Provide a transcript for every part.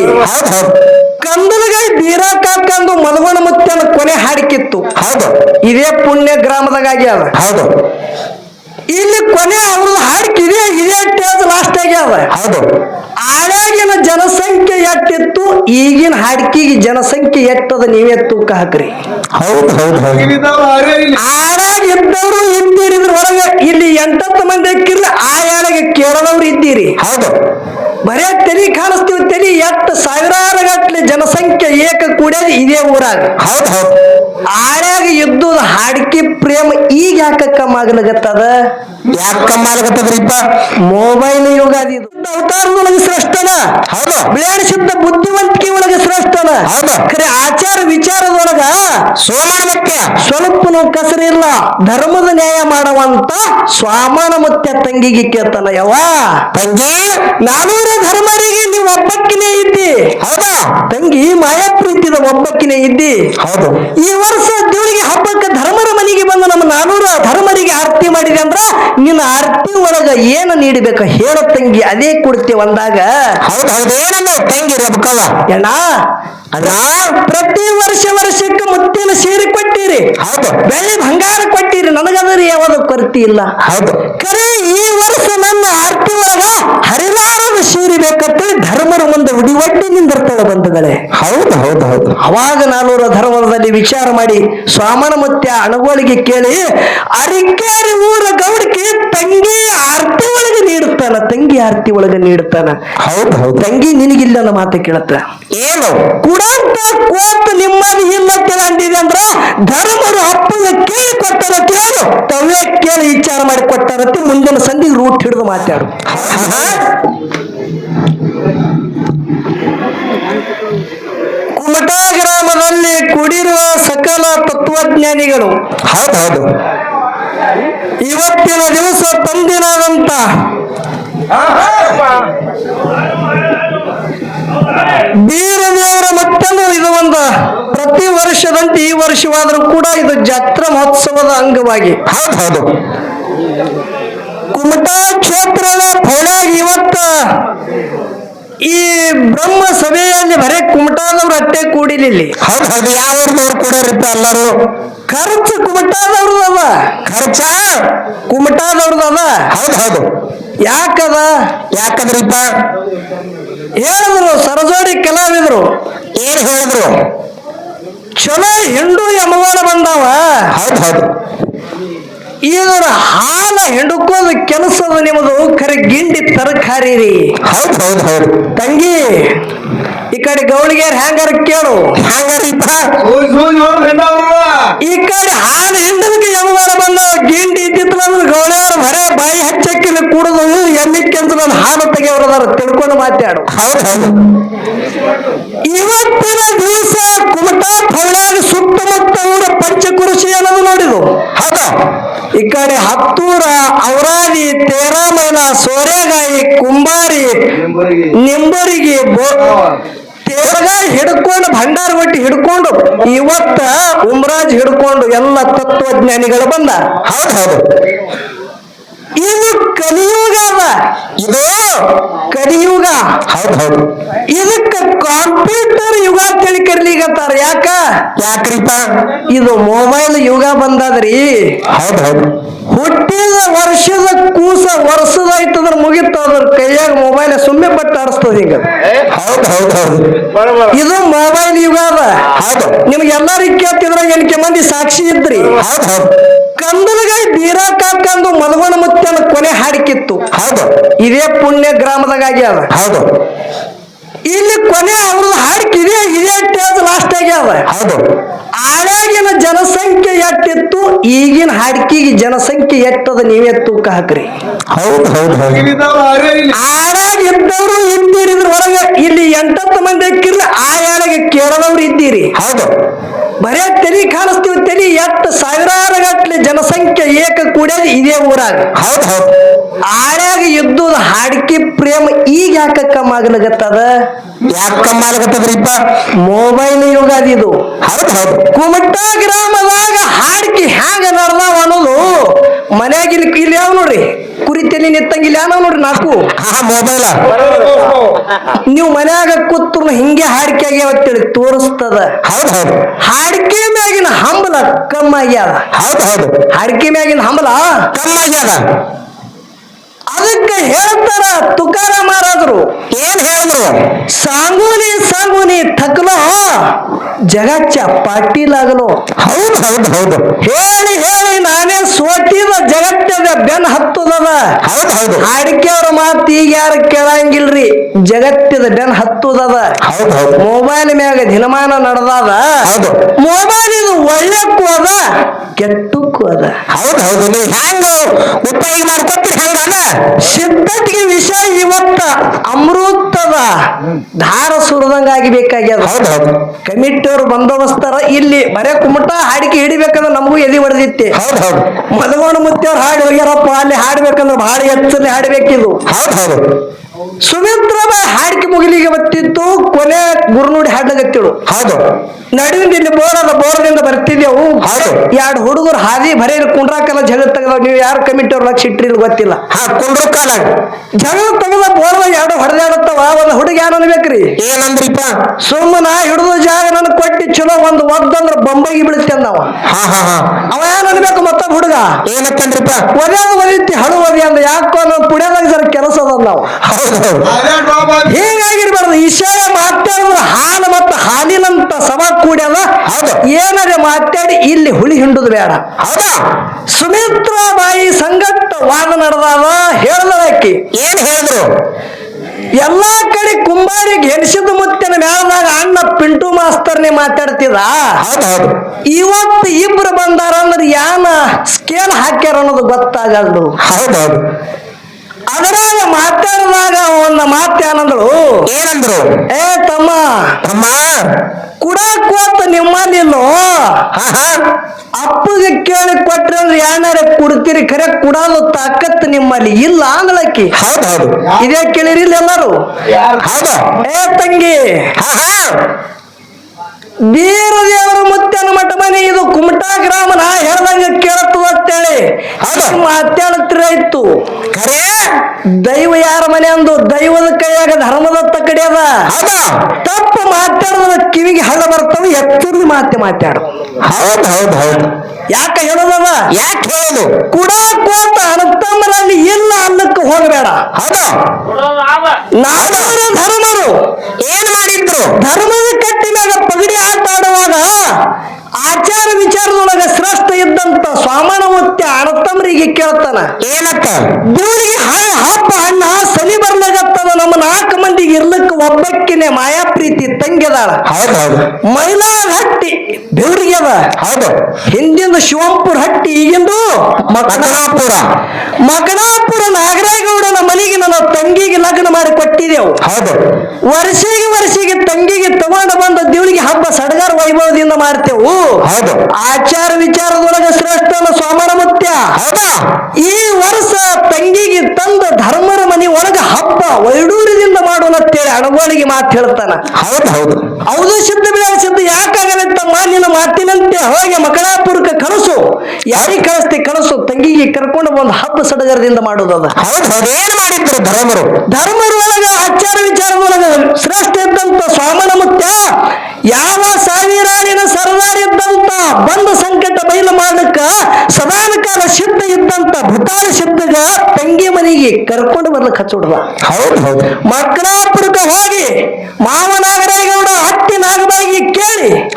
ಹಾಕ್ರಿ ಹೌದು. ಬೀರಾ ಕಂದಲಗಾಯಿ ಬೀರಾಕಂದು ಮಲಗೋಣ ಮುತ್ತನ ಕೊನೆ ಹಾಡಿಕಿತ್ತು. ಹೌದು. ಇದೇ ಪುಣ್ಯ ಗ್ರಾಮದಾಗ ಆಗ್ಯಾದ. ಹೌದು. ಇಲ್ಲಿ ಕೊನೆ ಅವ್ರದ್ದು ಹಾಡಿಕಿದೆ ಇದೇ ಇದೇ ಟೇಜ್ ಲಾಸ್ಟ್ ಆಗ್ಯಾದ ಹೌದು. ಆಳಾಗಿನ ಜನಸಂಖ್ಯೆ ಎಟ್ಟಿತ್ತು ಈಗಿನ ಹಾಡಿಕೆಗೆ ಜನಸಂಖ್ಯೆ ಎಟ್ಟದ ನೀವೇ ತೂಕ ಹಾಕ್ರಿ. ಹೌದು ಹೌದು ಇದ್ದವರು ಇದ್ದೀರಿ ಇದ್ರ ಹೊರಗೆ ಇಲ್ಲಿ ಎಂಟತ್ತು ಮಂದಿ ಹಾಕಿರ್ಲಿ ಆ ಆಳಾಗೆ ಕೇರಳವ್ರು ಇದ್ದೀರಿ. ಹೌದು. ಬರೇ ತಲಿ ಕಾಣಿಸ್ತೀವಿ ತಲಿ ಎಷ್ಟು ಸಾವಿರಾರು ಗಟ್ಟಲೆ ಜನಸಂಖ್ಯೆ ಏಕ ಕೂಡ್ಯದ ಇದೇ ಊರಾಗ. ಹೌದು ಹೌದು. ಆಳ್ಯಾಗ ಇದ್ದುದ ಹಾಡಿಕೆ ಪ್ರೇಮ ಈಗ ಯಾಕ ಕಮ್ಮ ಆಗ್ಲಗತ್ತದ ಯಾಕೆ ಕಮ್ಮಾಲಕತ್ತದ್ರಿಪ್ಪ ಮೊಬೈಲ್ ಯುಗಾದಿ ಇದು. ಅವತಾರದೊಳಗೆ ಶ್ರೇಷ್ಠನ? ಹೌದು. ಬಿಳಿಯಾಣ ಶುದ್ಧ ಬುದ್ಧಿವಂತಿಕೆ ಒಳಗೆ ಶ್ರೇಷ್ಠನ? ಹೌದು. ಖರೆ ಆಚಾರ ವಿಚಾರದೊಳಗ ಸೋಮನ ಸ್ವಲ್ಪ ಸ್ವಲ್ಪನು ಕಸರಿಲ್ಲ. ಧರ್ಮದ ನ್ಯಾಯ ಮಾಡುವಂತ ಸ್ವಾಮಾನ ಮತ್ತೆ ತಂಗಿಗೆ ಕೇಳ್ತಾನ ಯಾವ ತಂಗಿ? ನಾನೂರ ಧರ್ಮರಿಗೆ ನೀವು ಒಬ್ಬಕ್ಕಿನೇ ಇದ್ದಿ. ಹೌದಾ. ತಂಗಿ ಮಾಯಾ ಪ್ರೀತಿದ ಒಬ್ಬಕ್ಕಿನೇ ಇದ್ದಿ. ಹೌದು. ಈ ವರ್ಷ ದೇವರಿಗೆ ಹಬ್ಬಕ್ಕೆ ಧರ್ಮರ ಮನೆಗೆ ಬಂದು ನಮ್ಮ ನಾನೂರ ಧರ್ಮರಿಗೆ ಆರತಿ ಮಾಡಿದೆ ಅಂದ್ರ ನಿನ್ನ ಆರತಿ ಒಳಗ ಏನು ನೀಡಬೇಕು ಹೇಳ ತಂಗಿ ಅದೇ ಕೊಡ್ತೇವೆ ಅಂದಾಗ. ಹೌದು ಹೌದು ಏನಂದ್ರೆ ತಂಗಿ ರಬಕವ ಎಣ್ಣ ಅಣ್ಣ ಪ್ರತಿ ವರ್ಷ ವರ್ಷಕ್ಕೆ ಮುತ್ತಿನ ಸೀರೆ ಕೊಟ್ಟಿರಿ. ಹೌದು. ಬೆಳ್ಳಿ ಬಂಗಾರ ಕೊಟ್ಟಿರಿ. ನನಗದ್ರ ಯಾವ್ದು ಕೊರತಿ ಇಲ್ಲ ಹೌದು. ಕರೆ ಈ ವರ್ಷ ನನ್ನ ಆರ್ತಿ ಒಳಗ ಹರಿಲಾರದ ಸೀರೆ ಬೇಕಂತ ಧರ್ಮರ ಮುಂದೆ ಉಡಿವಟ್ಟಿ ನಿಂದಿರ್ತಾಳೆ ಬಂಧುಗಳೇ. ಹೌದು ಹೌದು ಹೌದು. ಅವಾಗ ನಾನೂರ ಧರ್ಮದಲ್ಲಿ ವಿಚಾರ ಮಾಡಿ ಸ್ವಾಮನ ಮತ್ತೆ ಅಣಗೋಳಿಗೆ ಕೇಳಿ ಅರಿಕೇರಿ ಊರ ಗೌಡಕ್ಕೆ ತಂಗಿ ಆರ್ತಿ ಒಳಗೆ ನೀಡುತ್ತಾನ ತಂಗಿ ಆರ್ತಿ ಒಳಗೆ ನೀಡುತ್ತಾನ? ಹೌದು ಹೌದು. ತಂಗಿ ನಿನಗಿಲ್ಲ ಮಾತು ಕೇಳತ್ತ. ಏನು? ಕುಡಂತ ಕೋಪ ನಿಮ್ಮಲ್ಲಿ ಇಲ್ಲ ಅಂದಿದೆ ಅಂದ್ರ ಧರ್ಮರು ಅಪ್ಪನ ಕೇಳಿ ಕೊಟ್ಟಾರ ಕೇಳು ತವೇ ಕೇಳಿ ವಿಚಾರ ಮಾಡಿ ಕೊಟ್ಟಾರತ್ತೆ ಮುಂದಿನ ಸಂಧಿ ರೂಟ್ ಹಿಡಿದು ಮಾತಾಡು. ಕುಮಟಾ ಗ್ರಾಮದಲ್ಲಿ ಕುಡಿರುವ ಸಕಲ ತತ್ವಜ್ಞಾನಿಗಳು. ಹೌದು ಹೌದು. ಇವತ್ತಿನ ದಿವಸ ತಂದಿನಾದಂತ ಬೀರದೇವರ ಮತ್ತೊಂದು ಇದು ಒಂದು ಪ್ರತಿ ವರ್ಷದಂತೆ ಈ ವರ್ಷವಾದರೂ ಕೂಡ ಇದು ಜಾತ್ರಾ ಮಹೋತ್ಸವದ ಅಂಗವಾಗಿ. ಹೌದು ಹೌದು. ಕುಮಟಾ ಕ್ಷೇತ್ರದ ಪೌಳ್ಯಾಗ ಇವತ್ತ ಈ ಬ್ರಹ್ಮ ಸಭೆಯಲ್ಲಿ ಬರೇ ಕುಮಟಾದವ್ರು ಅಟ್ಟೆ ಕೂಡಿಲಿಲ್ಲ. ಹೌದು ಹೌದು ಯಾವ ಎಲ್ಲರೂ? ಖರ್ಚು ಕುಮಟಾದವ್ರದ್ದು ಅದ. ಖರ್ಚ? ಕುಮಟಾದವ್ರದ್ದು ಅದ. ಹೌದು ಹೌದು. ಯಾಕದ? ಯಾಕಂದ್ರಿಪ್ಪ? ಹೇಳಿದ್ರು ಸರಜೋಡಿ ಕಲಾವಿದ್ರು. ಏನ್ ಹೇಳಿದ್ರು? ಚಲೋ ಹಿಂಡು ಯಮವಾರ ಬಂದಾವ. ಹೌದು ಹೌದು. ಈಗ ಹಾಲ ಹಿಂಡುಕೋದು ಕೆಲಸದ ನಿಮ್ದು ಕರೆ ಗಿಂಡಿ ತರಕಾರಿ ರೀ ಹೌದು ಹೌದು ಹೌದು. ತಂಗಿ ಈ ಕಡೆ ಗೌಳಿಗೆ ಹ್ಯಾಂಗಾರ ಕೇಳು. ಹಂಗಾರಿಪ್ಪ ಈ ಕಡೆ ಹಾಲು ಹೆಂಡದಕ್ಕೆ ಯಮಗಾರ ಬಂದ ಗಿಂಡಿ ಇದ್ದಿತ್ತು ಅಂದ್ರೆ ಗೌಳಿಯರ ಬರೇ ಬಾಯಿ ಹಚ್ಚಕ್ಕಿಲ್ಲ ಕೂಡದು ಎಮ್ಮಿ ಕೆಂಚ ನನ್ನ ಹಾಲು ತೆಗೆಯವ್ರದಾರ ತಿಳ್ಕೊಂಡು ಮಾತಾಡು. ಇವತ್ತಿನ ದಿವಸ ಕುಮಟಾ ಫೌಳ್ಯಾಗ ಸುತ್ತಮುತ್ತ ಊರ ಪಂಚಕುರುಷಿ ಅನ್ನೋದು ನೋಡಿದು ಹೌದು. ಈ ಕಡೆ ಹತ್ತೂರ ಔರಾದಿ ತೇರಾಮೈನ ಸೋರೆಗಾಯಿ ಕುಂಬಾರಿ ನಿಂಬರಿಗೆ. ತೇರಗಾಯಿ ಹಿಡ್ಕೊಂಡು ಭಂಡಾರ ಒಟ್ಟಿ ಹಿಡ್ಕೊಂಡು ಇವತ್ತ ಉಮ್ರಾಜ್ ಹಿಡ್ಕೊಂಡು ಎಲ್ಲ ತತ್ವಜ್ಞಾನಿಗಳು ಬಂದ. ಹೌದು ಹೌದು. ಇದು ಕಲಿಯುಗ ಅದ ಇದು ಕಲಿಯುಗ. ಹೌದು ಹೌದು. ಇದಕ್ಕ ಕಂಪ್ಯೂಟರ್ ಯುಗ ಅಂತೇಳಿ ಕರ್ಲಿಗತ್ತಾರ ಯಾಕ? ಯಾಕ್ರಿಪ್ಪ? ಇದು ಮೊಬೈಲ್ ಯುಗ ಬಂದದ್ರಿ. ಹೌದು ಹೌದು. ಹುಟ್ಟಿದ ವರ್ಷದ ಕೂಸ ವರ್ಷದಾಯ್ತಂದ್ರ ಮುಗಿತು. ಅದ್ರ ಕೈಯಾಗ ಮೊಬೈಲ್ ಸುಮ್ಮನೆ ಬಟ್ಟೆ ಆಡಿಸ್ತದ ಹಿಂಗ. ಹೌದು ಹೌದು ಹೌದು. ಇದು ಮೊಬೈಲ್ ಯುಗ ಅದ. ಹೌದು. ನಿಮ್ಗೆ ಎಲ್ಲಾರಿಗೆ ಕೇಳ್ತಿದ್ರ ಎನ್ಕೆ ಮಂದಿ ಸಾಕ್ಷಿ ಇದ್ರಿ? ಹೌದು ಹೌದು. ಕಂದಲಗಾಯಿ ಬೀರಾಕಂದು ಮಲಗೋಣ ಮುತ್ತನ ಕೊನೆ ಹಾಡಿಕಿತ್ತು. ಹೌದು. ಇದೇ ಪುಣ್ಯ ಗ್ರಾಮದಾಗ ಆಗ್ಯಾವ ಹೌದು. ಇಲ್ಲಿ ಕೊನೆ ಅವ್ರದ್ದು ಹಾಡಿಕೆ ಇದೇ ಇದೇ ಟೇಜ್ ಲಾಸ್ಟ್ ಆಗ್ಯಾವ ಹೌದು. ಆಳಾಗಿನ ಜನಸಂಖ್ಯೆ ಎಟ್ಟಿತ್ತು ಈಗಿನ ಹಾಡಿಕೆಗೆ ಜನಸಂಖ್ಯೆ ಎಟ್ಟದ ನೀವೇ ತೂಕ ಹಾಕ್ರಿ. ಹೌದು ಹೌದು ಆಳಾಗ ಇದ್ದವರು ಇದ್ದೀರಿ ಇದ್ರ ಹೊರಗೆ ಇಲ್ಲಿ ಎಂಟತ್ತು ಮಂದಿ ಹಾಕಿರ್ಲಿ ಆ ಆಳಾಗೆ ಕೇರಳವ್ರು ಇದ್ದೀರಿ. ಹೌದು. ಬರೇ ತಲಿ ಕಾಣಿಸ್ತೀವಿ ತಲಿ ಎಟ್ಟು ಸಾವಿರಾರು ಜನಸಂಖ್ಯೆ ಏಕ ಕೂಡ್ಯದ ಇದೇ ಊರಾಗ. ಹೌದ್ ಹೌದ್. ಆಳ್ಯಾಗ ಇದ್ದುದ ಹಾಡಿಕೆ ಪ್ರೇಮ ಈಗ ಯಾಕ ಕಮ್ಮ ಆಗ್ಲಗತ್ತದ ಯಾಕೆ ಕಮ್ಮ ಆಗ್ಲಗತ್ತದ್ರಿಪ್ಪ ಮೊಬೈಲ್ ಯುಗ ಅದಿದು ಕುಮಟ ಗ್ರಾಮದಾಗ ಹಾಡಿಕೆ ಹ್ಯಾಂಗ ನಡ್ದಾವ ಅನ್ನೋದು ಮನ್ಯಾಗ ಇಲ್ಲಿ ಇಲ್ಲಿ ಯಾವ ನೋಡ್ರಿ? ಕುರಿ ತಲಿ ನಿತ್ತಂಗಿಲ್ಲ ಯಾವ ನೋಡ್ರಿ ನಾಲ್ಕು? ಮೊಬೈಲ ನೀವು ಮನ್ಯಾಗ ಕೂತ್ರು ಹಿಂಗೆ ಹಾಡಿಕೆ ಆಗ್ಯಾವತ್ತೇಳಿ ತೋರಿಸ್ತದ. ಹೌದ್ ಹೌದು. ಹಾಡಿಕೆ ಮ್ಯಾಗಿನ ಹಂಬಲ ಕಮ್ಮ ಆಗ್ಯಾವ ಹೌದ್ ಹೌದ್. ಹಾಡಿಕೆ ಮ್ಯಾಗಿನ ಹಂಬಲ? ಕಮ್ಮಿ ಆಗ್ಯದ ಅದಕ್ಕೆ ಹೇಳ್ತಾರ ತುಕಾರ ಮಾರಾದ್ರು ಏನ್ ಹೇಳಿದ್ರು? ಸಾಂಗುನಿ ಸಾಂಗೂನಿ ತಕ್ಲ ಜಗಚ್ಚ ಪಾಟೀಲಾಗಲು. ಹೌದು ಹೌದು ಹೌದು. ಹೇಳಿ ಹೇಳಿ ನಾನೇ ಸೋತಿದ ಜಗತ್ತದ ಬೆನ್ ಹತ್ತದದ. ಹೌದು ಹೌದು. ಅಡಿಕೆ ಅವ್ರ ಮಾತು ಈಗ ಯಾರು ಕೇಳಂಗಿಲ್ರಿ? ಜಗತ್ತದ ಬೆನ್ ಹತ್ತದದ. ಹೌದ್ ಹೌದು. ಮೊಬೈಲ್ ಮ್ಯಾಗ ದಿನಮಾನ ನಡೆದಾದ. ಹೌದು. ಮೊಬೈಲ್ ಇದು ಒಳ್ಳೆಕ್ಕೂ ಅದ ಕೆಟ್ಟಕ್ಕೂ ಅದ. ಹೌದು ಹೌದು ಹ್ಯಾಂಗ ಉಪಯೋಗ ಮಾಡ್ಕೊತೀರಿ ಹಂಗದ ಸಿದ್ಧತೆಗೆ ವಿಷ ಇವತ್ತ ಅಮೃತದ ಧಾರ ಸುರದಂಗ ಆಗಿಬೇಕಾಗ್ಯದ ಹೌದು ಹೌದು. ಕಮಿಟಿಯವ್ರು ಬಂದೋಬಸ್ತಾರ ಇಲ್ಲಿ ಬರೇ ಕುಮಟ ಹಾಡಿಕೆ ಹಿಡಿಬೇಕಂದ್ರೆ ನಮಗೂ ಎದಿ ಹೊಡೆದಿತ್ತೆ. ಹೌದು ಹೌದು. ಮದಗೋಣ ಮುತ್ತಿಯವ್ರು ಹಾಡಿ ಹೋಗ್ಯಾರಪ್ಪ ಅಲ್ಲಿ ಹಾಡ್ಬೇಕಂದ್ರೆ ಬಹಳ ಎಚ್ಚಲ್ಲಿ ಹಾಡ್ಬೇಕಿದು. ಹೌದು ಹೌದು. ಹಾಡಿಕೆ ಮುಗಿಲಿಗೆ ಬತ್ತಿತ್ತು ಕೊನೆ ಗುರುನುಡಿ ಹಾಡ್ಲಗತ್ತಿಳು ಹೌದು. ನಡುವಿಂದ ಇಲ್ಲಿ ಬೋರ್ ಅದ ಬೋರ್ದಿಂದ ಬರ್ತಿದ್ದೆವು. ಎರಡು ಹುಡುಗರು ಹಾದಿ ಬರೀ ಕುಂಡ್ರಾಕೆಲ್ಲ ಜಗಳ ತೆಗೆದ ನೀವು ಯಾರು ಕಮಿಟಿಯವ್ರು ಲಕ್ಷ ಇಟ್ರಿ ಗೊತ್ತಿಲ್ಲ. ಹಾ ಕುಂಡ್ರು ಕಾಲಾಗ ಜಗಳ ತೆಗೆದ ಬೋರ್ದಾಗ ಎರಡು ಹೊಡೆದಾಡತ್ತವ. ಒಂದು ಹುಡುಗ ಯಾರು ಅನ್ಬೇಕ್ರಿ? ಏನಂದ್ರಿಪ್ಪ? ಸುಮ್ಮನ ಹಿಡಿದು ಜಾಗ ನನ್ ಕೊಟ್ಟಿ ಚಲೋ ಒಂದು ಒದ್ದಂದ್ರ ಬೊಂಬೈಗೆ ಬೀಳುತ್ತೆ ಹಾ ಹಾ ಹಾ. ಅವ ಏನ್ ಅನ್ಬೇಕು ಮತ್ತೊಬ್ಬ ಹುಡುಗ? ಏನಕ್ಕಂದ್ರಿಪ್ಪ? ಒದ್ಯಾದ ಒದಿತಿ ಹಳು ಒದಿ ಅಂದ ಯಾಕೋ ನಾವು ಪುಡ್ಯದಾಗ ಜರ ಕೆಲಸ ಅದ ನಾವು ಹೀಗಾಗಿರ್ಬಾರ್ದು. ಈಶಾಯ ಮಾತಾಡಿದ್ರೆ ಹಾಲು ಮತ್ತು ಹಾಲಿನಂತ ಸವ ಕೂಡ್ಯದ? ಹೌದು. ಏನಾರೆ ಮಾತಾಡಿ? ಇಲ್ಲಿ ಹುಳಿ ಹಿಂಡುದು ಬೇಡ. ಹೌದಾ? ಸುಮಿತ್ರಾ ಬಾಯಿ ಸಂಗಟ್ಟ ವಾದ ನಡೆದಾವ ಹೇಳ್ದಳಾಕಿ ಏನ್ ಹೇಳಿದ್ರು ಎಲ್ಲಾ ಕಡೆ ಕುಂಬಾರಿಗೆ ಎನಿಸಿದ ಮುತ್ತಿನ ಮೇಳದಾಗ ಅಣ್ಣ ಪಿಂಟು ಮಾಸ್ತರ್ನೇ ಮಾತಾಡ್ತಿದ ಇವತ್ತು ಇಬ್ರು ಬಂದಾರ ಅಂದ್ರೆ ಯಾನ ಸ್ಕೇಲ್ ಹಾಕ್ಯಾರ ಅನ್ನೋದು ಗೊತ್ತಾಗಲ್ದು. ಹೌದೌದು ಹೌದು. ಅದರಾಗ ಮಾತಾಡಿದಾಗ ಒಂದು ಮಾತು ಏನಂದ್ರು? ಏನಂದ್ರು? ಏ ತಮ್ಮ ತಮ್ಮ? ಕುಡಾಕ್ ಹೋತ ನಿಮ್ಮಲ್ಲಿಲ್ಲೋ ಅಪ್ಪಗೆ ಕೇಳಿ ಕೊಟ್ರಿ ಅಂದ್ರೆ ಯಾನಾರ ಕುಡ್ತೀರಿ? ಖರೆ ಕುಡಲು ತಾಕತ್ ನಿಮ್ಮಲ್ಲಿ ಇಲ್ಲ ಅಂದ್ಲಕ್ಕಿ. ಹೌದು ಹೌದು. ಇದೇ ಕೇಳಿರಿ ಎಲ್ಲರೂ. ಹೌದು. ಏ ತಂಗಿ. ಹಾ. ದೇವರ ಮುತ್ತನ ಮಠ ಮನೆ ಇದು ಕುಮಟಾ ಗ್ರಾಮ ನಾ ಹೇಳ್ದಂಗ ಕೇಳತ್ತು ಅಂತೇಳಿ. ಹೌದು. ಮಾತಾಡ್ತಿರಾಯ್ತು ಖರೆ ದೈವ ಯಾರ ಮನೆ ಅಂದು ದೈವದ ಕೈಯಾಗ ಧರ್ಮದ ತಕ್ಕಡಿ ಅದ. ಹೌದಾ. ತಪ್ಪು ಮಾತಾಡದ ಕಿವಿಗೆ ಹದ ಬರ್ತವೆ ಎತ್ತರದ ಮಾತೆ ಮಾತಾಡು. ಹೌದು ಹೌದು ಹೌದು. ಯಾಕೆ ಹೇಳೋದವ ಯಾಕೆ ಹೇಳೋದು? ಕೂಡ ಅಂತ ಅನತ್ತಮ್ಮರಲ್ಲಿ ಇಲ್ಲ ಅನ್ನಕ್ಕೆ ಹೋಗಬೇಡ. ಹೌದು. ನಾಡವರ ಧರ್ಮರು. ಏನ್ ಮಾಡಿದ್ರು? ಧರ್ಮದ ಕಟ್ಟಿನಾಗ ಪಗಡಿ ಆಟ ಆಡುವಾಗ ಆಚಾರ ವಿಚಾರದೊಳಗ ಶ್ರೇಷ್ಠ ಇದ್ದಂತ ಸ್ವಾಮಣಮೂರ್ತಿ ಅಣತಮ್ಮರಿಗೆ ಕೇಳ್ತಾನ ಏನತ್ತ ದೇವರಿಗೆ ಹಾಯ್ ಹಪ್ಪ ಅಣ್ಣ ಸನಿ ಬರ್ಲಾಗತ್ತದ ನಮ್ಮ ನಾಲ್ಕು ಮಂದಿಗೆ ಇರ್ಲಕ್ಕ ಒಬ್ಬಕ್ಕಿನೇ ಮಾಯಾ ಪ್ರೀತಿ ತಂಗಿದಾಳ. ಹೌದೌದು ಹೌದು. ದೇವ್ರಿಗೆ ಅದ ಹೌದು. ಹಿಂದಿನ ಶಿವಂಪುರ ಹಟ್ಟಿ ಈಗಿಂದು ಮಕನಾಪುರ. ಮಕನಾಪುರ ನಾಗರಾಯಗೌಡನ ಮನೆಗೆ ನನ್ನ ತಂಗಿಗೆ ಲಗ್ನ ಮಾಡಿ ಕೊಟ್ಟಿದ್ದೆವು ಹೌದು. ವರ್ಷಿಗೆ ವರ್ಷಿಗೆ ತಂಗಿಗೆ ತಗೊಂಡು ಬಂದ ದೇವರಿಗೆ ಹಬ್ಬ ಸಡಗರ ವೈಭವದಿಂದ ಮಾಡ್ತೇವು. ಹೌದು. ಆಚಾರ ವಿಚಾರದೊಳಗೆ ಶ್ರೇಷ್ಠನ ಸೋಮನ ಮುತ್ಯ ಹೌದಾ. ಈ ವರ್ಷ ತಂಗಿಗೆ ತಂದ ಧರ್ಮರ ಮನೆ ಒಳಗ ಹಬ್ಬ ವೈಡೂರಿನಿಂದ ಮಾಡೋಣ ಅಂತೇಳಿ ಅಣಗೋಳಿಗೆ ಮಾತು ಹೇಳ್ತಾನ. ಹೌದು ಹೌದು. ಹೌದು ಸಿದ್ಧ ಬಿಡ ಸಿದ್ಧ ಯಾಕಾಗಲತ್ತಮ್ಮ ನಿನ್ನ ಮಾತಿನಂತೆ ಹೋಗಿ ಮಕಳಾಪುರಕ್ಕೆ ಕನಸು. ಯಾರಿಗೆ ಕಳಿಸ್ತಿ ಕನಸು? ತಂಗಿಗೆ ಕರ್ಕೊಂಡು ಒಂದು ಹಬ್ಬ ಸಡಗರದಿಂದ ಮಾಡೋದದ. ಏನ್ ಮಾಡಿದ್ರು ಧರ್ಮರು? ಒಳಗ ಆಚಾರ ವಿಚಾರದೊಳಗ ಶ್ರೇಷ್ಠ ಇದ್ದಂತ ಸ್ವಾಮನ ಮುತ್ಯ ಯಾವ ಸಾವಿರಾರಿನ ಸರದಾರ ಇದ್ದಂತ ಬಂದ ಸಂಕಟ ಬಯಲು ಮಾಡಕ್ಕ ಸದಾನ ಕಾಲ ಸಿದ್ಧ ಇದ್ದಂತ ಭೂತಾನ ಸಿದ್ಧಗ ತಂಗಿ ಮನೆಗೆ ಕರ್ಕೊಂಡು ಬರ್ಲಿಕ್ಕೆ ಹಚ್ಚುಡ್ದ. ಹೌದ್ ಹೌದು. ಮಕ್ಕಳಾಪುರಕ್ಕೆ ಹೋಗಿ ಮಾವನಾಗರೇಗೌಡ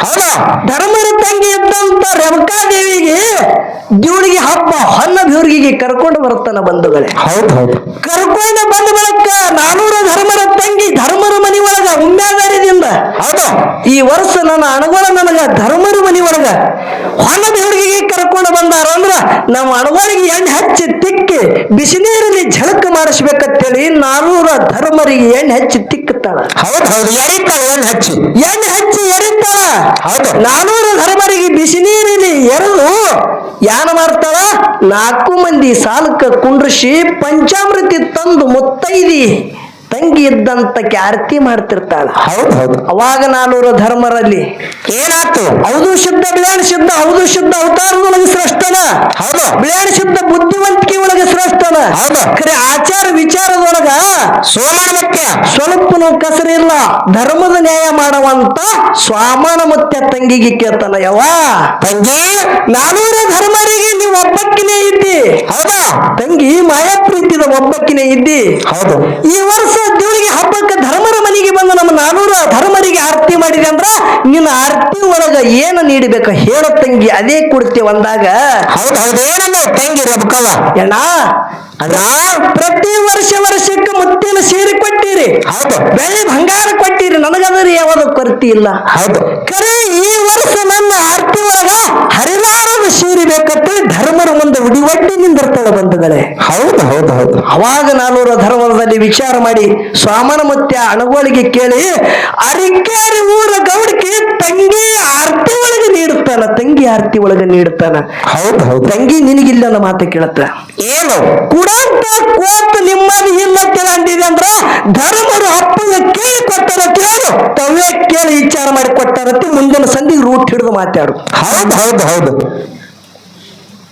ಹೌದಾ. ಧರ್ಮರ ತಂಗಿ ಇದ್ದಂತ ರೇವಕಾದೇವಿಗೆ ದೇವರಿಗೆ ಹಬ್ಬ ಹನ್ನ ದೇವರಿಗೆ ಕರ್ಕೊಂಡು ಬರ್ತಾನ ಬಂಧುಗಳೇ. ಹೌದು ಹೌದು. ಕರ್ಕೊಂಡು ಬಂದ ಬಳಿಕ ನಾನೂರ ಧರ್ಮರ ತಂಗಿ ಧರ್ಮರ ಮನಿ ಒಳಗ ಉಮ್ಮ್ಯಾಗಾರದಿಂದ ಹೌದು. ಈ ವರ್ಷ ನನ್ನ ಅಣಗೋಳ ನನಗ ಧರ್ಮರ ಮನಿ ಒಳಗ ಹೊಲದ ಹುಡುಗಿಗೆ ಕರ್ಕೊಂಡು ಬಂದಾರ ಅಂದ್ರ ನಮ್ಮ ಅಣಗೋಳಿಗೆ ಎಣ್ಣೆ ಹಚ್ಚಿ ತಿಕ್ಕಿ ಬಿಸಿ ನೀರಲ್ಲಿ ಝಳಕ ಮಾಡಿಸ್ಬೇಕಂತೇಳಿ ನಾನೂರ ಧರ್ಮರಿಗೆ ಎಣ್ಣೆ ಹಚ್ಚಿ ತಿಕ್ಕುತ್ತಾಳ. ಹೌದು ಹೌದು. ಎರಿತಾಳ ಎಣ್ಣೆ ಹಚ್ಚಿ. ಎಣ್ಣೆ ಹಚ್ಚಿ ಎರಿತಾಳ ಹೌದು. ನಾನೂರ ಧರ್ಮರಿಗೆ ಬಿಸಿ ನೀರಿನಲ್ಲಿ ಎರೆದು ಯಾನ ಮಾಡ್ತಾಳ? ನಾಲ್ಕು ಮಂದಿ ಸಾಲಕ್ಕ ಕುಂಡ್ರಿಸಿ ಪಂಚಾಮೃತಿ ತಂದು ಮುತ್ತೈದಿ. ತಂಗಿ ಇದ್ದಂತಕ್ಕೆ ಆರತಿ ಮಾಡ್ತಿರ್ತಾಳ. ಹೌದು ಹೌದು. ಅವಾಗ ನಾಲ್ವರು ಧರ್ಮರಲ್ಲಿ ಏನಾಯ್ತು? ಹೌದು ಶುದ್ಧ ಬಿಳಾಣ ಶುದ್ಧ ಹೌದು ಶುದ್ಧ ಅವತಾರದೊಳಗೆ ಶ್ರೇಷ್ಠನ. ಹೌದು. ಬಿಳಾಣ ಶುದ್ಧ ಬುದ್ಧಿವಂತಿಕೆ ಒಳಗೆ ಹೌದು. ಖರೆ ಆಚಾರ ವಿಚಾರದೊಳಗ ಸೋಮನ ಸ್ವಲ್ಪ ಕಸರಿ ಕಸರಿಲ್ಲ ಧರ್ಮದ ನ್ಯಾಯ ಮಾಡುವಂತ ಸ್ವಾಮನ ಮತ್ತೆ ತಂಗಿಗೆ ಕೇಳ್ತಾನ ಯವ್ವ. ತಂಗಿ? ನಾನೂರ ಧರ್ಮರಿಗೆ ನೀವು ಒಬ್ಬಕ್ಕಿನೇ ಇದ್ದಿ. ಹೌದಾ. ತಂಗಿ ಮಾಯಾ ಪ್ರೀತಿದ ಒಬ್ಬಕ್ಕಿನೇ ಇದ್ದಿ. ಹೌದು. ಈ ವರ್ಷ ದೇವರಿಗೆ ಹಬ್ಬಕ್ಕೆ ಬಂದು ನಮ್ಮ ನಾನೂರ ಧರ್ಮರಿಗೆ ಆರತಿ ಮಾಡಿದೆ ಅಂದ್ರ ನಿನ್ನ ಆರತಿ ಒಳಗ ಏನು ನೀಡಬೇಕು ಹೇಳ ತಂಗಿ ಅದೇ ಕೊಡ್ತೇವೆ ಅಂದಾಗ ಹೌದು ತಂಗಿ ರಬ್ಕಲ್ಲ. ಏನ? ಅಣ್ಣ ಪ್ರತಿ ವರ್ಷ ವರ್ಷಕ್ಕೆ ಮುತ್ತಿನ ಸೀರೆ ಕೊಟ್ಟಿರಿ? ಹೌದು. ಬೆಳ್ಳಿ ಬಂಗಾರ ಕೊಟ್ಟಿರಿ. ನನಗದ್ರಿ ಯಾವಾಗ ಕೊರತೆ ಇಲ್ಲ ಹೌದು. ಕರೆ ಈ ವರ್ಷ ನನ್ನ ಆರತಿ ಒಳಗ ಹರಿದಾರದ ಸೀರೆ ಬೇಕಂತೆ ಧರ್ಮರ ಮುಂದೆ ಉಡಿವಟ್ಟಿ ನಿಂದಿರ್ತಾಳೆ ಬಂಧುಗಳೇ. ಹೌದು ಹೌದು ಹೌದು. ಅವಾಗ ನಾನೂರ ಧರ್ಮದಲ್ಲಿ ವಿಚಾರ ಮಾಡಿ ಸ್ವಾಮನ ಮುತ್ಯ ಅಣಗೋಳಿಗೆ ಕೇಳಿ ಅರಿಕೇರಿ ಊರ ಗೌಡಕ್ಕೆ ತಂಗಿ ಆರ್ತಿ ಒಳಗೆ ನೀಡುತ್ತಾನ ತಂಗಿ ಆರ್ತಿ ಒಳಗೆ ನೀಡುತ್ತಾನ? ಹೌದು ಹೌದು. ತಂಗಿ ನಿನಗಿಲ್ಲ ಮಾತು ಕೇಳತ್ತ. ಏನು? ಕುಡಂತ ಕೋಟ್ ನಿಮ್ಮಲ್ಲಿ ಇಲ್ಲ ಅಂದಿದೆ ಅಂದ್ರೆ ಧರ್ಮರು ಅಪ್ಪನ ಕೇಳಿ ಕೊಟ್ಟಾರ ಕೇಳು ತವೇ ಕೇಳಿ ವಿಚಾರ ಮಾಡಿ ಕೊಟ್ಟಾರತ್ತೆ ಮುಂದಿನ ಸಂಧಿ ರೂಟ್ ಹಿಡಿದು ಮಾತಾಡು. ಹೌದು ಹೌದು ಹೌದು.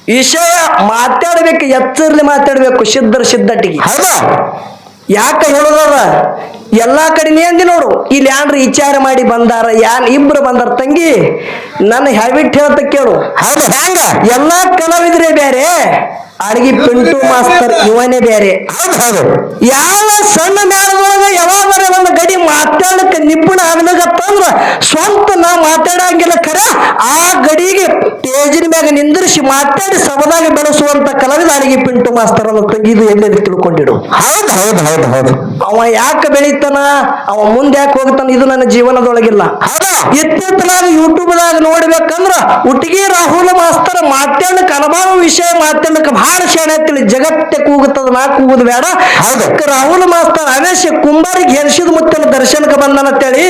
ವಿಷಯ ಮಾತಾಡ್ಬೇಕು ಎಚ್ಚರ್ಲಿ ಮಾತಾಡ್ಬೇಕು ಸಿದ್ಧರ ಸಿದ್ಧಟಿಗೆ ಹೌದಾ. ಯಾಕ ಹೇಳೋದದ? ಎಲ್ಲಾ ಕಡೆನೇ ಅಂದಿ ನೋಡು ಇಲ್ಲಿ ಯಾನ್ರಿ ವಿಚಾರ ಮಾಡಿ ಬಂದಾರ ಯಾನ್ ಇಬ್ರು ಬಂದಾರ ತಂಗಿ ನನ್ನ ಹ್ಯಾಬಿಟ್ ಹೇಳ್ತ ಕೇಳು. ಹೌದು ಹೆಂಗ? ಎಲ್ಲಾ ಕಲಾವಿದ್ರೆ ಬೇರೆ. ಅಡಿಗೆ ಪಿಂಟು ಮಾಸ್ತರ್ ಇವನೇ ಬೇರೆ. ಯಾವ ಸಣ್ಣ ಮೇಳದೊಳಗ ಯಾವಾಗ ಒಂದು ಗಡಿ ಮಾತಾಡಕ್ಕೆ ನಿಪುಣ ಆಗ್ಲಾಗತ್ತಂದ್ರ ಸ್ವಂತ ನಾ ಮಾತಾಡಂಗಿಲ್ಲ ಖರ. ಆ ಗಡಿಗೆ ಟೇಜಿನ ಮ್ಯಾಗ ನಿಂದಿರಿಸಿ ಮಾತಾಡಿ ಸಬದಾಗ ಬೆಳೆಸುವಂತ ಕಲಾವಿದ ಅಡಿಗೆ ಪಿಂಟು ಮಾಸ್ತರ್ ಅನ್ನೋ ತಂಗಿದು ಇದು ಎಲ್ಲೆಲ್ಲಿ ತಿಳ್ಕೊಂಡಿಡು? ಹೌದು ಹೌದು ಹೌದು ಹೌದು. ಅವ ಯಾಕೆ ಬೆಳೀತಾನ? ಅವ ಮುಂದೆ ಯಾಕೆ ಹೋಗ್ತಾನ? ಇದು ನನ್ನ ಜೀವನದೊಳಗಿಲ್ಲ. ಯೂಟ್ಯೂಬ್ ಯೂಟ್ಯೂಬ್ದಾಗ ನೋಡ್ಬೇಕಂದ್ರ ಉಟ್ಗಿ ರಾಹುಲ್ ಮಾಸ್ತರ್ ಮಾತಾಡಕ್ ಹಲವಾರು ವಿಷಯ ಮಾತಾಡಕ್ ಶಾಣೆ ಅಂತೇಳಿ ಜಗತ್ತೆ ಕೂಗುತ್ತದ ನಾ ಕೂಗುದು ಬೇಡ. ರಾಹುಲ್ ಮಾಸ್ತರ್ ಅವೇಶ ಕುಂಬಾರಿಗೆ ಹೆರ್ಸಿದ ಮುತ್ತನ ದರ್ಶನಕ್ಕೆ ಬಂದನ ಅಂತೇಳಿ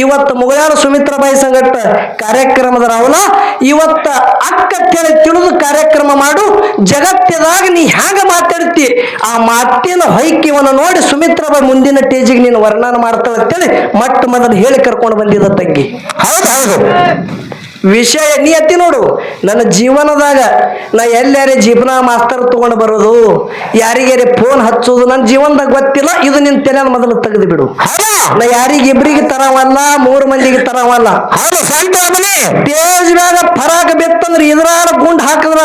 ಇವತ್ತು ಮುಗಳಾರ ಸುಮಿತ್ರಬಾಯಿ ಸಂಗಟ ಕಾರ್ಯಕ್ರಮದ ರಾಹುಲ ಇವತ್ತ ಅಕ್ಕ ಅಂತೇಳಿ ತಿಳಿದು ಕಾರ್ಯಕ್ರಮ ಮಾಡು ಜಗತ್ತದಾಗ ನೀ ಹ್ಯಾಂಗ ಮಾತಾಡ್ತಿ? ಆ ಮಾತಿನ ಹೊಯ್ಕಿವನ್ನು ನೋಡಿ ಸುಮಿತ್ರಬಾಯಿ ಮುಂದಿನ ಟೇಜಿಗೆ ನೀನು ವರ್ಣನ ಮಾಡ್ತಾಳೆ ಅಂತೇಳಿ ಮೊಟ್ಟ ಮೊದಲು ಹೇಳಿ ಕರ್ಕೊಂಡು ಬಂದಿದ್ದ ತಂಗಿ. ಹೌದು ಹೌದು. ವಿಷಯ ನೀ ಅತ್ತಿ ನೋಡು. ನನ್ನ ಜೀವನದಾಗ ನಾ ಎಲ್ಲಾರೆ ಜೀವನ ಮಾಸ್ತರ್ ತಗೊಂಡು ಬರೋದು. ಯಾರಿಗ್ಯಾರೆ ಫೋನ್ ಹಚ್ಚೋದು ನನ್ನ ಜೀವನದಾಗ ಗೊತ್ತಿಲ್ಲ. ಇದು ನಿನ್ ತಲೆ ಮೊದಲು ತೆಗೆದು ಬಿಡು ನಾ ಯಾರಿಗೆ ಇಬ್ರಿಗೆ ತರವಲ್ಲ ಮೂರು ಮಂದಿಗೆ ತರವಲ್ಲ. ತೇಜ್ ಮ್ಯಾಗ ಫರಾಕ್ ಬಿತ್ತಂದ್ರೆ ಇದ್ರಾರ ಗುಂಡ್ ಹಾಕಿದ್ರ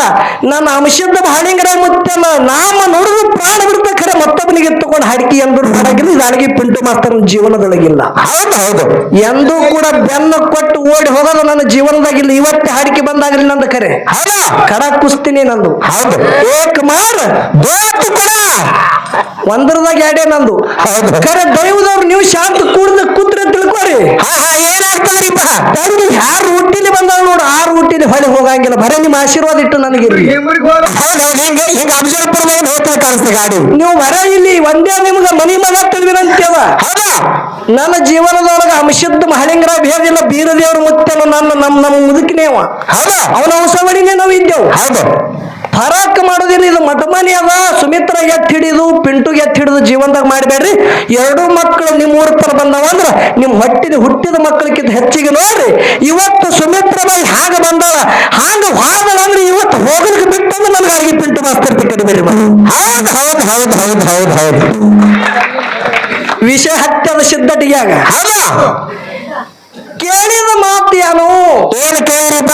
ನನ್ನ ಅಂಶದ ಬಾಳಿಂಗರ ಮುತ್ತಲ್ಲ ನಾಮ ನೋಡಿದ್ರು ಪ್ರಾಣ ಬಿಡ್ತ ಖರೆ ಮತ್ತೊಬ್ಬನಿಗೆ ತಗೊಂಡು ಹಾಡಿಕೆ ಎಂದು ಅಡಿಗೆ ಪಿಂಟು ಮಾಸ್ತರ್ ಜೀವನದೊಳಗಿಲ್ಲ. ಹೌದು ಹೌದು. ಎಂದೂ ಕೂಡ ಬೆನ್ನು ಕೊಟ್ಟು ಓಡಿ ಹೋಗೋದು ನನ್ನ ಜೀವನದಾಗಿಲ್ಲ ಇವತ್ತೇ ಹಾಡಿಕೆ ಬಂದಾಗಲಿ ನಂದು ಕರೆ. ಕರ ಕುಸ್ತೀನಿ ನಂದು. ಹೌದು. ಏಕ ಮಾರ್ ದೋತ್ ಕೂಡ. ಒಂದರದಾಗ ಎರಡೇ ನಂದು. ಹೌದು. ಕರೆ ದೈವದವ್ರು ನೀವು ಶಾಂತ ಕೂಡ್ದ ಕೂತ್ರೆ ತಿಳ್ಕೊರಿ. ಏನಾಗ್ತಾರಿಪ್ಪ ತಂದು ಯಾರು ಹುಟ್ಟಿಲಿ ಬಂದಾಗ ನೋಡು ಆರು ಹುಟ್ಟಿಲಿ ಹೊಳೆ ಹೋಗಂಗಿಲ್ಲ. ಬರೀ ನಿಮ್ಮ ಆಶೀರ್ವಾದ ಇಟ್ಟು ನನಗಿರ್ಲಿ. ಹಿಂಗೆ ಹೋಗ್ತಾ ಗಾಡಿ? ನೀವು ಬರ ಇಲ್ಲಿ ಒಂದೇ ನಿಮ್ಗೆ ಮನಿ ಮಗ ತಿಳಿದಿರಂತೇವ ನನ್ನ ಜೀವನದೊಳಗ ಅಂಶದ್ದು ಮಹಳಿಂಗರ ಭೇದಿಲ್ಲ ಬೀರದೇವ್ರ ಮುತ್ತೇನು ನನ್ನ ನಮ್ಮ ನಮ್ಮ ಮುದುಕಿನೇವ. ಹೌದು. ಅವನ ಹೊಸವಡಿನೇ ನಾವು ಇದ್ದೇವು. ಹೌದು. ಫರಾಕ್ ಮಾಡೋದಿಲ್ಲ ಇದು ಮಠಮನಿ ಅದ ಸುಮಿತ್ರ ಎತ್ ಹಿಡಿದು ಪಿಂಟು ಎತ್ ಹಿಡಿದು ಜೀವನದಾಗ ಮಾಡಬೇಡ್ರಿ. ಎರಡು ಮಕ್ಕಳು ನಿಮ್ಮ ಊರ ತರ ಬಂದವ ಅಂದ್ರ ನಿಮ್ಮ ಹೊಟ್ಟಿನ ಹುಟ್ಟಿದ ಮಕ್ಕಳಕ್ಕಿಂತ ಹೆಚ್ಚಿಗೆ ನೋಡ್ರಿ. ಇವತ್ತು ಸುಮಿತ್ರ ಬಾಯಿ ಹಾಗ ಬಂದಾಳ. ಹಾಗ ಹೋದಳ ಅಂದ್ರೆ ಇವತ್ತು ಹೋಗಲಿಕ್ಕೆ ಬಿಟ್ಟಂದ್ರೆ ನನಗೆ ಅಡಿಗೆ ಪಿಂಟು ಮಾಸ್ತರ್ತಿ ಕಡಿಮೆ ಹೌದು ಹೌದು ಹೌದು ಹೌದು ಹೌದು ಹೌದು. ವಿಷಯ ಹತ್ಯದ ಸಿದ್ಧಟಿಯಾಗ ಹೌದು. ಕೇಳಿದ ಮಾತು ಏನು ಏನು ಕೇಳಿರಿಪ್ಪ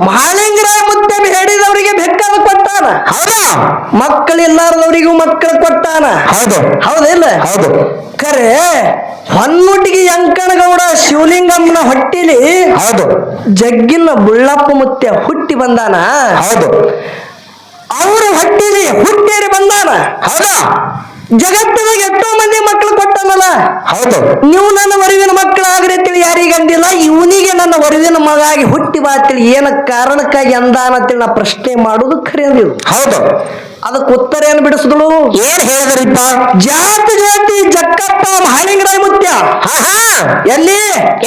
ಮಹಾಲಿಂಗರ ಮುತ್ತೆ ಹೇಳಿದವರಿಗೆ ಬೆಕ್ಕದ ಕೊಟ್ಟಾನ. ಹೌದಾ. ಮಕ್ಕಳಿಲ್ಲಾರದವರಿಗೂ ಮಕ್ಕಳು ಕೊಟ್ಟಾನ. ಹೌದು. ಹೌದಿಲ್ಲ ಹೌದು. ಕರೆ ಹೊನ್ನುಟಿಗೆ ಯಂಕಣಗೌಡ ಶಿವಲಿಂಗಮ್ಮನ ಹೊಟ್ಟಿಲಿ ಹೌದು. ಜಗ್ಗಿನ ಬುಳ್ಳಪ್ಪ ಮುತ್ತೆ ಹುಟ್ಟಿ ಬಂದಾನ? ಹೌದು. ಅವರ ಹೊಟ್ಟಿಲಿ ಹುಟ್ಟೇರಿ ಬಂದಾನ? ಹೌದು. ಜಗತ್ತಿನಾಗ ಎಷ್ಟೋ ಮಂದಿ ಮಕ್ಕಳು ಕೊಟ್ಟನಲ್ಲ? ಹೌದು. ನೀವು ನನ್ನ ವರುವಿನ ಮಕ್ಕಳಾಗ್ರಿ ಅಂತೇಳಿ ಯಾರಿಗಂದಿಲ್ಲ ಇವನಿಗೆ ನನ್ನ ವರುವಿನ ಮಗ ಆಗಿ ಹುಟ್ಟಿ ಬಾ ತಿಳಿ ಏನ ಕಾರಣಕ್ಕಾಗಿ ಅಂದಾನ ಅಂತೇಳಿ ನಾ ಪ್ರಶ್ನೆ ಮಾಡುದು ಖರೆ ಅಂದಿದ್ದು. ಹೌದು. ಅದಕ್ಕೆ ಉತ್ತರ ಏನ್ ಬಿಡಿಸಿದಳು? ಏನ್ ಹೇಳಿದ್ರಿಪ್ಪ? ಜಾತಿ ಜಾತಿ ಜಕ್ಕಪ್ಪ ಮಹಾಲಿಂಗರಾಯ ಮುತ್ಯ. ಎಲ್ಲಿ?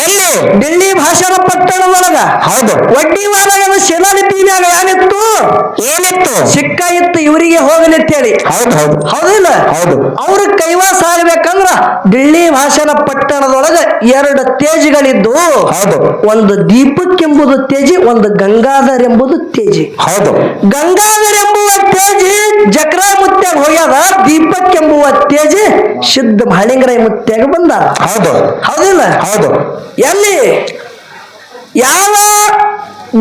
ಎಲ್ಲಿ? ಡೆಲ್ಲಿ ಭಾಷಣ ಪಟ್ಟಣದೊಳಗ ಹೌದು. ಒಡ್ಡಿ ವಾದಗದ ಶಿಲಾಲಿಪಿ ಮ್ಯಾಗ ಏನಿತ್ತು? ಏನಿತ್ತು? ಸಿಕ್ಕ ಇತ್ತು ಇವರಿಗೆ ಹೋಗಲಿ ಅಂತೇಳಿ ಹೌದು ಹೌದು. ಹೌದಿಲ್ಲ ಹೌದು. ಅವ್ರ ಕೈವಾಸ ಆಗ್ಬೇಕಂದ್ರ ಡೆಲ್ಲಿ ಭಾಷಣ ಪಟ್ಟಣದೊಳಗ ಎರಡು ತೇಜಿಗಳಿದ್ದು. ಹೌದು. ಒಂದು ದೀಪಕ್ಕೆಂಬುದು ತೇಜಿ ಒಂದು ಗಂಗಾಧರ್ ಎಂಬುದು ತೇಜಿ. ಹೌದು. ಗಂಗಾಧರ್ ಎಂಬುವ ತೇಜಿ ಜಕ್ರ ಮುತ್ಯಾಗ ಹೋಗ್ಯಾದ ದೀಪಕ್ ಎಂಬುವ ತೇಜಿ ಸಿದ್ಧ ಬಾಳಿಂಗರಾಯ ಮುತ್ಯಾಗ ಬಂದ. ಹೌದು. ಹೌದಿಲ್ಲ? ಹೌದು. ಎಲ್ಲಿ? ಯಾವ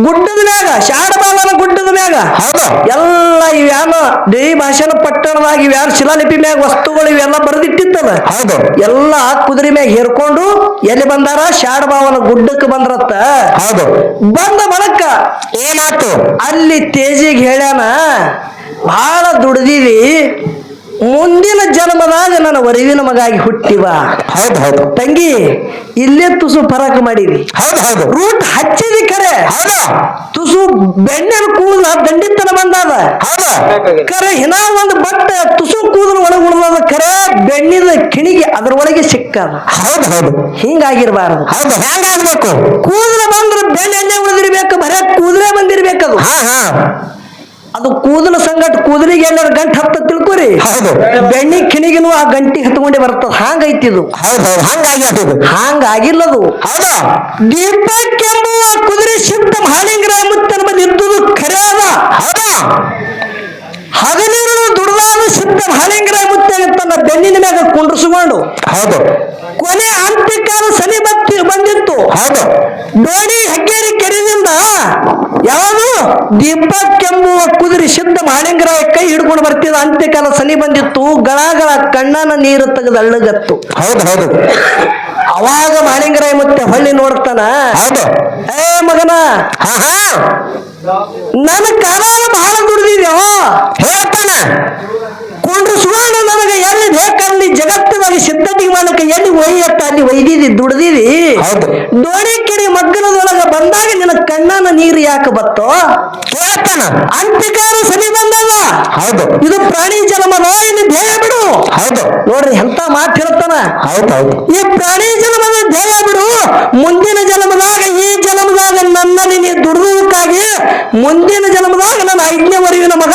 ಗುಡ್ಡದ ಮ್ಯಾಗ ಶಾಡಬಾಲನ ಗುಡ್ಡದ ಮ್ಯಾಗ? ಹೌದು. ಎಲ್ಲ ಇವ್ಯಾನ ದೇವಿ ಭಾಷಣ ಪಟ್ಟಣದಾಗ ಇವ್ಯಾನ ಶಿಲಾಲಿಪಿ ಮ್ಯಾಗ ವಸ್ತುಗಳು ಇವೆಲ್ಲ ಬರೆದಿಟ್ಟಿತ್ತಲ್ಲ? ಹೌದು. ಎಲ್ಲ ಕುದುರೆ ಮ್ಯಾಗ ಹೇರ್ಕೊಂಡು ಎಲ್ಲಿ ಬಂದಾರ? ಶಾಡಬಾವನ ಗುಡ್ಡಕ್ಕೆ ಬಂದ್ರತ್ತ. ಹೌದು. ಬಂದ ಬಳಕ ಏನಾಯ್ತು? ಅಲ್ಲಿ ತೇಜಿಗೆ ಹೇಳ್ಯಾನ ಬಹಳ ದುಡಿದೀವಿ ಮುಂದಿನ ಜನ್ಮದಾಗ ನನ್ನ ವರಿವಿನ ಮಗಾಗಿ ಹುಟ್ಟಿವ. ಹೌದು ಹೌದು. ತಂಗಿ ಇಲ್ಲೇ ತುಸು ಫರಕ್ ಮಾಡಿದಿ. ಹೌದು ಹೌದು. ರೂಟ್ ಹಚ್ಚಿದಿ ಕರೆ. ಹೌದು. ತುಸು ಬೆಣ್ಣೆ ಕೂದಲ ದಂಡಿತನ ಬಂದಾದ. ಹೌದು. ಖರೆ ಹಿನ ಒಂದು ಬಟ್ಟ ತುಸು ಕೂದಲು ಒಳಗೆ ಉಳ್ದದ ಕರೆ ಬೆಣ್ಣಿದ ಕಿಣಿಗೆ ಅದ್ರ ಒಳಗೆ ಸಿಕ್ಕದ. ಹೌದು ಹೌದು. ಹಿಂಗಾಗಿರ್ಬಾರದು. ಹೌದು ಹೆಂಗಾಗ್ಬೇಕು? ಕೂದಲ ಬಂದ್ರೆ ಬೆಣ್ಣೆ ಉಳಿದಿರ್ಬೇಕು ಬರೇ ಕೂದಲೇ ಬಂದಿರ್ಬೇಕದು. ಹಾ ಹಾ. ಅದು ಕೂದಲು ಸಂಗಟ ಕೂದಲಿಗೆ ಎಲ್ಲರ ಗಂಟೆ ಹತ್ತ ತಿಳ್ಕೊರಿ. ಹೌದು. ಬೆಣ್ಣಿ ಕಿಣಿಗಿನೂ ಆ ಗಂಟಿ ಹತ್ಕೊಂಡೆ ಬರ್ತದ. ಹಾಂಗೈತಿದು. ಹೌದು ಹೌದು. ಹಾಂಗಾಗಿಲ್ಲ ಅದು ಹೌದು. ದೀಪಕ್ಕೆಂಬುವ ಕುದುರೆ ಶಬ್ದ ಮಹಾಲಿಂಗರಾಯ ಮುತ್ತನ ಬಂದು ಇದ್ದುದು ಖರೆ ಅದ ಹೌದು. ಶಬ್ದ ಸಿದ್ಧ ಮಹಾಲಿಂಗರಾಯ ಮುತ್ತನ ತನ್ನ ಬೆನ್ನಿನ ಮ್ಯಾಗ ಕುಂಡ್ರಿಸಿಕೊಂಡು ಹೌದು. ಕೊನೆ ಅಂತ್ಯಕಾಲ ಸನಿ ಬತ್ತಿ ಬಂದಿತ್ತು. ಹೌದು. ನೋಡಿ ಹೆಗ್ಗೇರಿ ಕೆರೆದಿಂದ ಯಾವುದು ದೀಪಕ್ಕೆಂಬುವ ಕುದುರೆ ಸಿದ್ಧ ಮಹಾಲಿಂಗರಾಯ ಕೈ ಹಿಡ್ಕೊಂಡು ಬರ್ತಿದ್ದ ಅಂತ್ಯಕಾಲ ಸನಿ ಬಂದಿತ್ತು. ಗಳಗಳ ಕಣ್ಣನ ನೀರು ತೆಗೆದು ಅಳ್ಳಗತ್ತು ಹೌದು ಹೌದು. ಅವಾಗ ಮಹಾಲಿಂಗರಾಯ ಮತ್ತೆ ಹೊಳ್ಳಿ ನೋಡ್ತಾನ ಹೌದು. ಏ ಮಗನ ನನ್ನ ಕಾಲ ಬಹಳ ದುಡ್ದಿದ್ಯೋ? ಹೇಳ್ತಾನ. ಕುಂಡ್ರಿಸ್ಕೊಂಡು ನಮಗೆ ಎಲ್ಲಿ ಬೇಕಲ್ಲಿ ಜಗತ್ತಿನಲ್ಲಿ ಸಿದ್ಧತೆಗೆ ಮಾಡಕ್ಕೆ ಎಲ್ಲಿ ಒಯ್ಯತ್ತ ಅಲ್ಲಿ ಒಯ್ದಿದಿ ದುಡ್ದಿದಿ? ಹೌದು. ದೋಣಿ ಕೆರೆ ಮಗ್ಗಲದೊಳಗ ಬಂದಾಗ ನಿನ್ನ ಕಣ್ಣನ ನೀರು ಯಾಕೆ ಬತ್ತೋ? ಅಂತ್ಯಕಾಲ ಸನಿ ಬಂದದ. ಹೌದು. ಇದು ಪ್ರಾಣಿ ಜನ್ಮದ ಇಲ್ಲಿ ಧ್ಯೇಯ ಬಿಡು. ಹೌದು. ನೋಡ್ರಿ ಎಂತ ಮಾತು ಹೇಳ್ತಾನ ಹೌದು ಹೌದು. ಈ ಪ್ರಾಣಿ ಜನ್ಮದ ಧ್ಯೇಯ ಬಿಡು. ಮುಂದಿನ ಜನ್ಮದಾಗ ಈ ಜನ್ಮದಾಗ ನನ್ನಲ್ಲಿ ನೀ ದುಡಿದಕ್ಕಾಗಿ ಮುಂದಿನ ಜನ್ಮದಾಗ ನನ್ನ ಐದನೇ ವರೆಗಿನ ಮಗ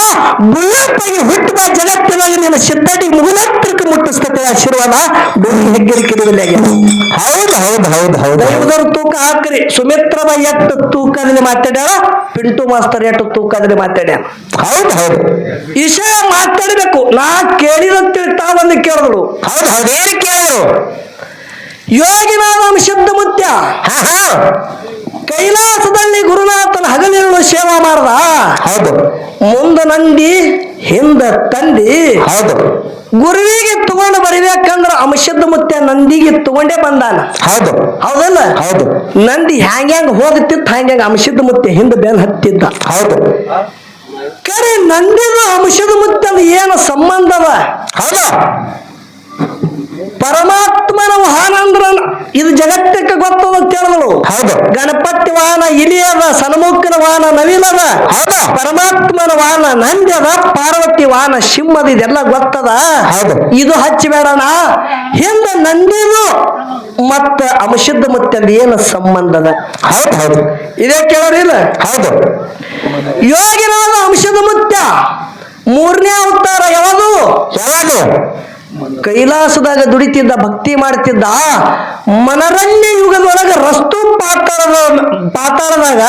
ಬುಳ್ಳಪ್ಪಾಗಿ ಹುಟ್ಟು ಬಾ ಜಗತ್ತಿನಾಗ ನಿನ್ನ ಸಿದ್ಧಾಟಿ ಮುಗಿಲತ್ತಕ್ಕೆ ಮುಟ್ಟಿಸ್ತತೆ ಆಶೀರ್ವಾದ ಹೆಗ್ಗರಿ ಕಿಡಿದಲ್ಲಿ ಹೌದು ಹೌದು ಹೌದು ಹೌದು. ದೈವದವ್ರ ತೂಕ ಹಾಕ್ರಿ. ಸುಮಿತ್ರವ ಎಟ್ಟು ತೂಕದಲ್ಲಿ ಮಾತಾಡ್ಯಾಳ? ಪಿಂಟು ಮಾಸ್ತರ್ ಎಟ್ಟು ತೂಕದಲ್ಲಿ ಮಾತಾಡ್ಯ ಹೌದು ಹೌದು. ಇಶ ಮಾತಾಡಬೇಕು. ನಾ ಕೇಳಿದಂತೆ ಒಂದು ಕೇಳಿದ್ರು. ಹೌದು ಹೌದು. ಏನು ಕೇಳಿದ್ರು? ಯೋಗಿನಾಥ ಶಬ್ದ ಮುತ್ಯ ಕೈಲಾಸದಲ್ಲಿ ಗುರುನಾಥನ ಹಗಲಿರುಳು ಸೇವಾ ಮಾಡ್ದ. ಹೌದು. ಮುಂದ ನಂದಿ ಹಿಂದ ತಂದಿ. ಹೌದು. ಗುರುವಿಗೆ ತಗೊಂಡು ಬರಬೇಕಂದ್ರ ಅಂಶದ ಮುತ್ಯ ನಂದಿಗೆ ತಗೊಂಡೇ ಬಂದಾನ. ಹೌದು. ಹೌದಲ್ಲ? ಹೌದು. ನಂದಿ ಹ್ಯಾಂಗ ಹ್ಯಾಂಗ ಹೋಗುತ್ತಿತ್ತು ಹ್ಯಾಂಗ ಅಂಶದ ಮುತ್ಯ ಹಿಂದ ಬೆನ್ ಹತ್ತಿದ್ದ. ಹೌದು. ಕರೆ ನಂದಿದು ಅಂಶದ ಮುತ್ತೆ ಏನು ಸಂಬಂಧವ ಹೌದು. ಪರಮಾತ್ಮನ ವಾಹನ ಅಂದ್ರ ಇದು ಜಗತ್ತಕ್ಕೆ ಗೊತ್ತದ ಕೇಳಿದಳು. ಹೌದು. ಗಣಪತಿ ವಾಹನ ಇಲಿ ಅದ ಸನ್ಮುಖನ ವಾಹನ ನವಿಲದ ಹೌದು. ಪರಮಾತ್ಮನ ವಾಹನ ನಂದ್ಯದ ಪಾರ್ವತಿ ವಾಹನ ಸಿಂಹದ ಇದೆಲ್ಲ ಗೊತ್ತದ? ಹೌದು. ಇದು ಹಚ್ಚಬೇಡಣ ಹಿಂದ ನಂದಿದು ಮತ್ತ ಅಂಶದ ಮತ್ತೆ ಏನು ಸಂಬಂಧದ ಹೌದು ಹೌದು. ಇದೇ ಕೇಳೋರಿಲ್ಲ ಹೌದು. ಯೋಗಿನಾದ ಅಂಶದ ಮುತ್ಯ ಮೂರನೇ ಅವತಾರ ಯಾವುದು? ಯಾವುದು? ಕೈಲಾಸದಾಗ ದುಡಿತಿದ್ದ ಭಕ್ತಿ ಮಾಡ್ತಿದ್ದ ಮನರಣ್ಯ ಯುಗದೊಳಗ ರಸ್ತು ಪಾತಾಳದ ಪಾತಾಳದಾಗ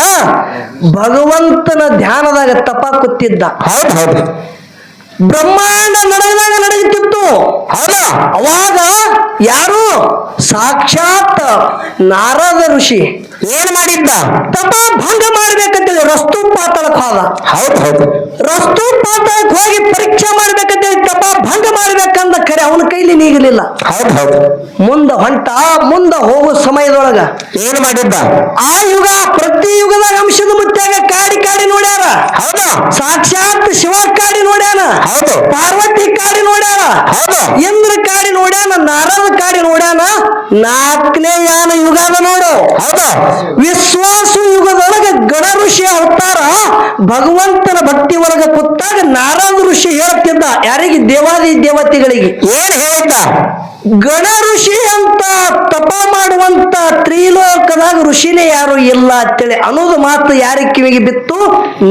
ಭಗವಂತನ ಧ್ಯಾನದಾಗ ತಪ ಕೂತಿದ್ದ. ಬ್ರಹ್ಮಾಂಡ ನಡಗದಾಗ ನಡೆಯುತ್ತಿತ್ತು. ಹೌದು. ಅವಾಗ ಯಾರು ಸಾಕ್ಷಾತ್ ನಾರದ ಋಷಿ. ಏನ್ ಮಾಡಿದ್ದ? ತಪ ಭಂಗ ಮಾಡ್ಬೇಕಂತೇಳಿ ರಸ್ತು ಪಾತಾಳಕ್ಕೆ ಹೋದ. ಹೌದು ಹೌದು. ರಸ್ತು ಪಾತಾಳಕ್ಕೆ ಹೋಗಿ ಪರೀಕ್ಷೆ ಮಾಡ್ಬೇಕಂತೇಳಿ ತಪ ಭಂಗ ಮಾಡ್ಬೇಕಂದ ಕರೆ ಅವನ ಕೈಲಿ ನೀಗಲಿಲ್ಲ. ಹೌದು ಹೌದು. ಮುಂದ ಹೊಂಟ ಮುಂದ ಹೋಗೋ ಸಮಯದೊಳಗ. ಏನ್ ಮಾಡಿದ್ದ? ಆ ಯುಗ ಪ್ರತಿ ಯುಗದಾಗ ಅಂಶದ ಮುತ್ತಾಗ ಕಾಡಿ ಕಾಡಿ ನೋಡ್ಯಾರ. ಹೌದು. ಸಾಕ್ಷಾತ್ ಶಿವ ಕಾಡಿ ನೋಡ್ಯಾನ. ಹೌದು. ಪಾರ್ವತಿ ಕಾಡಿ ನೋಡ್ಯಾರ. ಹೌದು. ಇಂದ್ರ ಕಾಡಿ ನೋಡ್ಯಾನ ನಾರದ ಕಾಡಿ ನೋಡ್ಯಾನ ನಾಲ್ಕನೇ ಯಾನ ಯುಗ ಅದ ನೋಡು. ಹೌದಾ. ವಿಶ್ವಾಸ ಯುಗದೊಳಗೆ ಗಣ ಋಷಿ ಅವತಾರ ಭಗವಂತನ ಭಕ್ತಿ ಒಳಗ ಕೂತಾಗ ನಾರಾಯಣ ಋಷಿ ಹೇಳ್ತಿದ್ದ ಯಾರಿಗೆ? ದೇವಾದಿ ದೇವತೆಗಳಿಗೆ. ಏನ್ ಹೇಳಿದ್ದ? ಗಣ ಋಷಿ ಅಂತ ತಪ ಮಾಡುವಂತ ತ್ರಿಲೋಕದಾಗ ಋಷಿನೇ ಯಾರು ಇಲ್ಲ ಅಂತೇಳಿ ಅನ್ನೋದು ಮಾತು ಯಾರ ಕಿವಿಗೆ ಬಿತ್ತು?